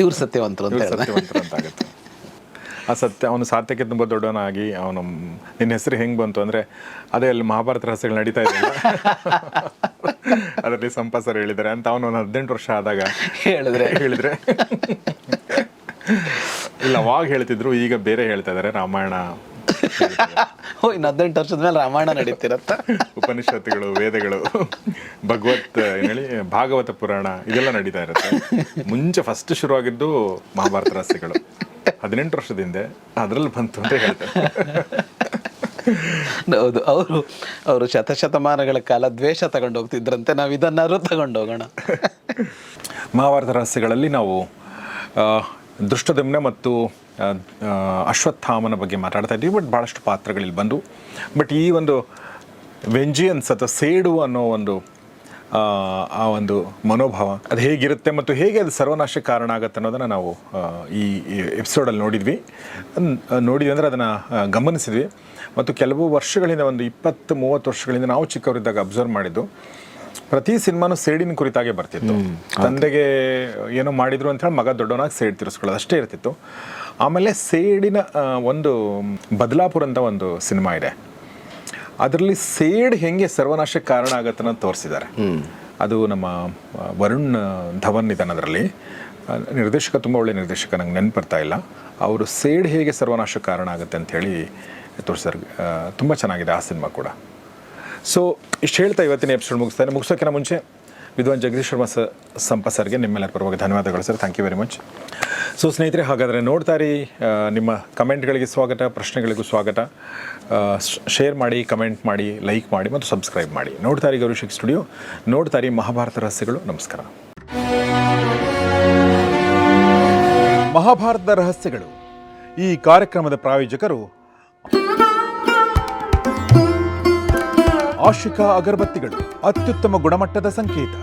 Speaker 1: ಇವ್ರು ಸತ್ಯವಂತರು ಅಂತ ಹೇಳಿದ್ರೆ
Speaker 2: ಅಂತ ಆಗುತ್ತೆ. ಆ ಸತ್ಯ ಅವನು ಸಾತ್ಯಕ್ಕೆ ತುಂಬ ದೊಡ್ಡವನಾಗಿ ಅವನು ನಿನ್ನ ಹೆಸರು ಹೆಂಗೆ ಬಂತು ಅಂದರೆ ಅದೇ ಅಲ್ಲಿ ಮಹಾಭಾರತ ರಹಸ್ಯಗಳು ನಡೀತಾ ಇದೆ ಅದರಲ್ಲಿ ಸಂಪಾಸರು ಹೇಳಿದ್ದಾರೆ. ಅಂತ ಅವನು ಒಂದು ಹದಿನೆಂಟು ವರ್ಷ ಆದಾಗ
Speaker 1: ಹೇಳಿದ್ರೆ?
Speaker 2: ಹೇಳಿದ್ರೆ. ಇಲ್ಲ ಅವಾಗ ಹೇಳ್ತಿದ್ರು ಈಗ ಬೇರೆ ಹೇಳ್ತಾ ಇದ್ದಾರೆ ರಾಮಾಯಣ
Speaker 1: ಓ ಇನ್ನು ಹದಿನೆಂಟು ವರ್ಷದ ಮೇಲೆ ರಾಮಾಯಣ ನಡೀತಿರತ್ತ.
Speaker 2: ಉಪನಿಷತ್ತುಗಳು ವೇದಗಳು ಭಗವತ್ ಏನ್ ಹೇಳಿ ಭಾಗವತ ಪುರಾಣ ಇದೆಲ್ಲ ನಡೀತಾ ಇರುತ್ತೆ. ಮುಂಚೆ ಫಸ್ಟ್ ಶುರುವಾಗಿದ್ದು ಮಹಾಭಾರತ ರಹಸ್ಯಗಳು. ಹದಿನೆಂಟು ವರ್ಷದ ಹಿಂದೆ ಅದ್ರಲ್ಲಿ ಬಂತು ಅಂತ ಹೇಳ್ತಾರೆ.
Speaker 1: ಹೌದು ಅವರು ಅವರು ಶತಶತಮಾನಗಳ ಕಾಲ ದ್ವೇಷ ತಗೊಂಡು ಹೋಗ್ತಿದ್ರಂತೆ ನಾವು ಇದನ್ನಾದ್ರೂ ತಗೊಂಡು ಹೋಗೋಣ.
Speaker 2: ಮಹಾಭಾರತ ರಹಸ್ಯಗಳಲ್ಲಿ ನಾವು ದುಷ್ಟದಮ್ನ ಮತ್ತು ಅಶ್ವತ್ಥಾಮನ ಬಗ್ಗೆ ಮಾತಾಡ್ತಾ ಇದ್ದೀವಿ ಬಟ್ ಭಾಳಷ್ಟು ಪಾತ್ರಗಳಲ್ಲಿ ಬಂದು. ಬಟ್ ಈ ಒಂದು ವೆಂಜಿಯನ್ಸ್ ಅಥವಾ ಸೇಡು ಅನ್ನೋ ಒಂದು ಆ, ಒಂದು ಮನೋಭಾವ ಅದು ಹೇಗಿರುತ್ತೆ ಮತ್ತು ಹೇಗೆ ಅದು ಸರ್ವನಾಶಕ್ಕೆ ಕಾರಣ ಆಗುತ್ತೆ ಅನ್ನೋದನ್ನು ನಾವು ಈ ಎಪಿಸೋಡಲ್ಲಿ ನೋಡಿದ್ವಿ. ನೋಡಿದ್ವಿ ಅಂದರೆ ಅದನ್ನು ಗಮನಿಸಿದ್ವಿ. ಮತ್ತು ಕೆಲವು ವರ್ಷಗಳಿಂದ ಒಂದು ಇಪ್ಪತ್ತು ಮೂವತ್ತು ವರ್ಷಗಳಿಂದ ನಾವು ಚಿಕ್ಕವರಿದ್ದಾಗ ಅಬ್ಸರ್ವ್ ಮಾಡಿದ್ದು ಪ್ರತಿ ಸಿನಿಮಾನು ಸೇಡಿನ ಕುರಿತಾಗೆ ಬರ್ತಿತ್ತು. ತಂದೆಗೆ ಏನೋ ಮಾಡಿದ್ರು ಅಂತ ಹೇಳಿ ಮಗ ದೊಡ್ಡವನಾಗಿ ಸೇಡ್ ತಿರ್ಸ್ಕೊಳ್ಳೋದು ಅಷ್ಟೇ ಇರ್ತಿತ್ತು. ಆಮೇಲೆ ಸೇಡಿನ ಒಂದು ಬದಲಾಪುರ ಅಂತ ಒಂದು ಸಿನಿಮಾ ಇದೆ. ಅದರಲ್ಲಿ ಸೇಡ್ ಹೆಂಗೆ ಸರ್ವನಾಶಕ್ಕೆ ಕಾರಣ ಆಗತ್ತೆ ಅನ್ನೋದು ತೋರಿಸಿದ್ದಾರೆ ಅದು ನಮ್ಮ ವರುಣ್ ಧವನ್ ಇದ್ದಾನೆ ಅದರಲ್ಲಿ. ನಿರ್ದೇಶಕ ತುಂಬ ಒಳ್ಳೆ ನಿರ್ದೇಶಕ ನಂಗೆ ನೆನಪು ಬರ್ತಾ ಇಲ್ಲ. ಅವರು ಸೇಡ್ ಹೇಗೆ ಸರ್ವನಾಶಕ್ಕೆ ಕಾರಣ ಆಗುತ್ತೆ ಅಂತ ಹೇಳಿ ತೋರಿಸಿದ್ದಾರೆ. ತುಂಬ ಚೆನ್ನಾಗಿದೆ ಆ ಸಿನಿಮಾ ಕೂಡ. ಸೊ ಇಷ್ಟು ಹೇಳ್ತಾ ಇವತ್ತಿನ ಎಪಿಸೋಡ್ ಮುಗಿಸ್ತಾನೆ ಮುಗಿಸೋಕ್ಕಿಂತ ಮುಂಚೆ ವಿದ್ವಾನ್ ಜಗದೀಶ್ ಶರ್ಮಾ ಸ ಸಂಪ ಸರ್ಗೆ ನಿಮ್ಮೆಲ್ಲರ ಪರವಾಗಿ ಧನ್ಯವಾದಗಳು sir. Thank you very much so ಸ್ನೇಹಿತರೆ, ಹಾಗಾದರೆ ನೋಡ್ತಾರಿ ರೀ ನಿಮ್ಮ ಕಮೆಂಟ್ಗಳಿಗೆ ಸ್ವಾಗತ, ಪ್ರಶ್ನೆಗಳಿಗೂ ಸ್ವಾಗತ. ಶೇರ್ ಮಾಡಿ, ಕಮೆಂಟ್ ಮಾಡಿ, ಲೈಕ್ ಮಾಡಿ ಮತ್ತು ಸಬ್ಸ್ಕ್ರೈಬ್ ಮಾಡಿ. ನೋಡ್ತಾರಿ ಗೌರಿಶಿಕ್ ಸ್ಟುಡಿಯೋ. ನೋಡ್ತಾರಿ ಮಹಾಭಾರತ ರಹಸ್ಯಗಳು. ನಮಸ್ಕಾರ. ಮಹಾಭಾರತದ ರಹಸ್ಯಗಳು. ಈ ಕಾರ್ಯಕ್ರಮದ ಪ್ರಾಯೋಜಕರು ಆಶಿಕಾ ಅಗರಬತ್ತಿಗಳು. ಅತ್ಯುತ್ತಮ ಗುಣಮಟ್ಟದ ಸಂಕೇತ.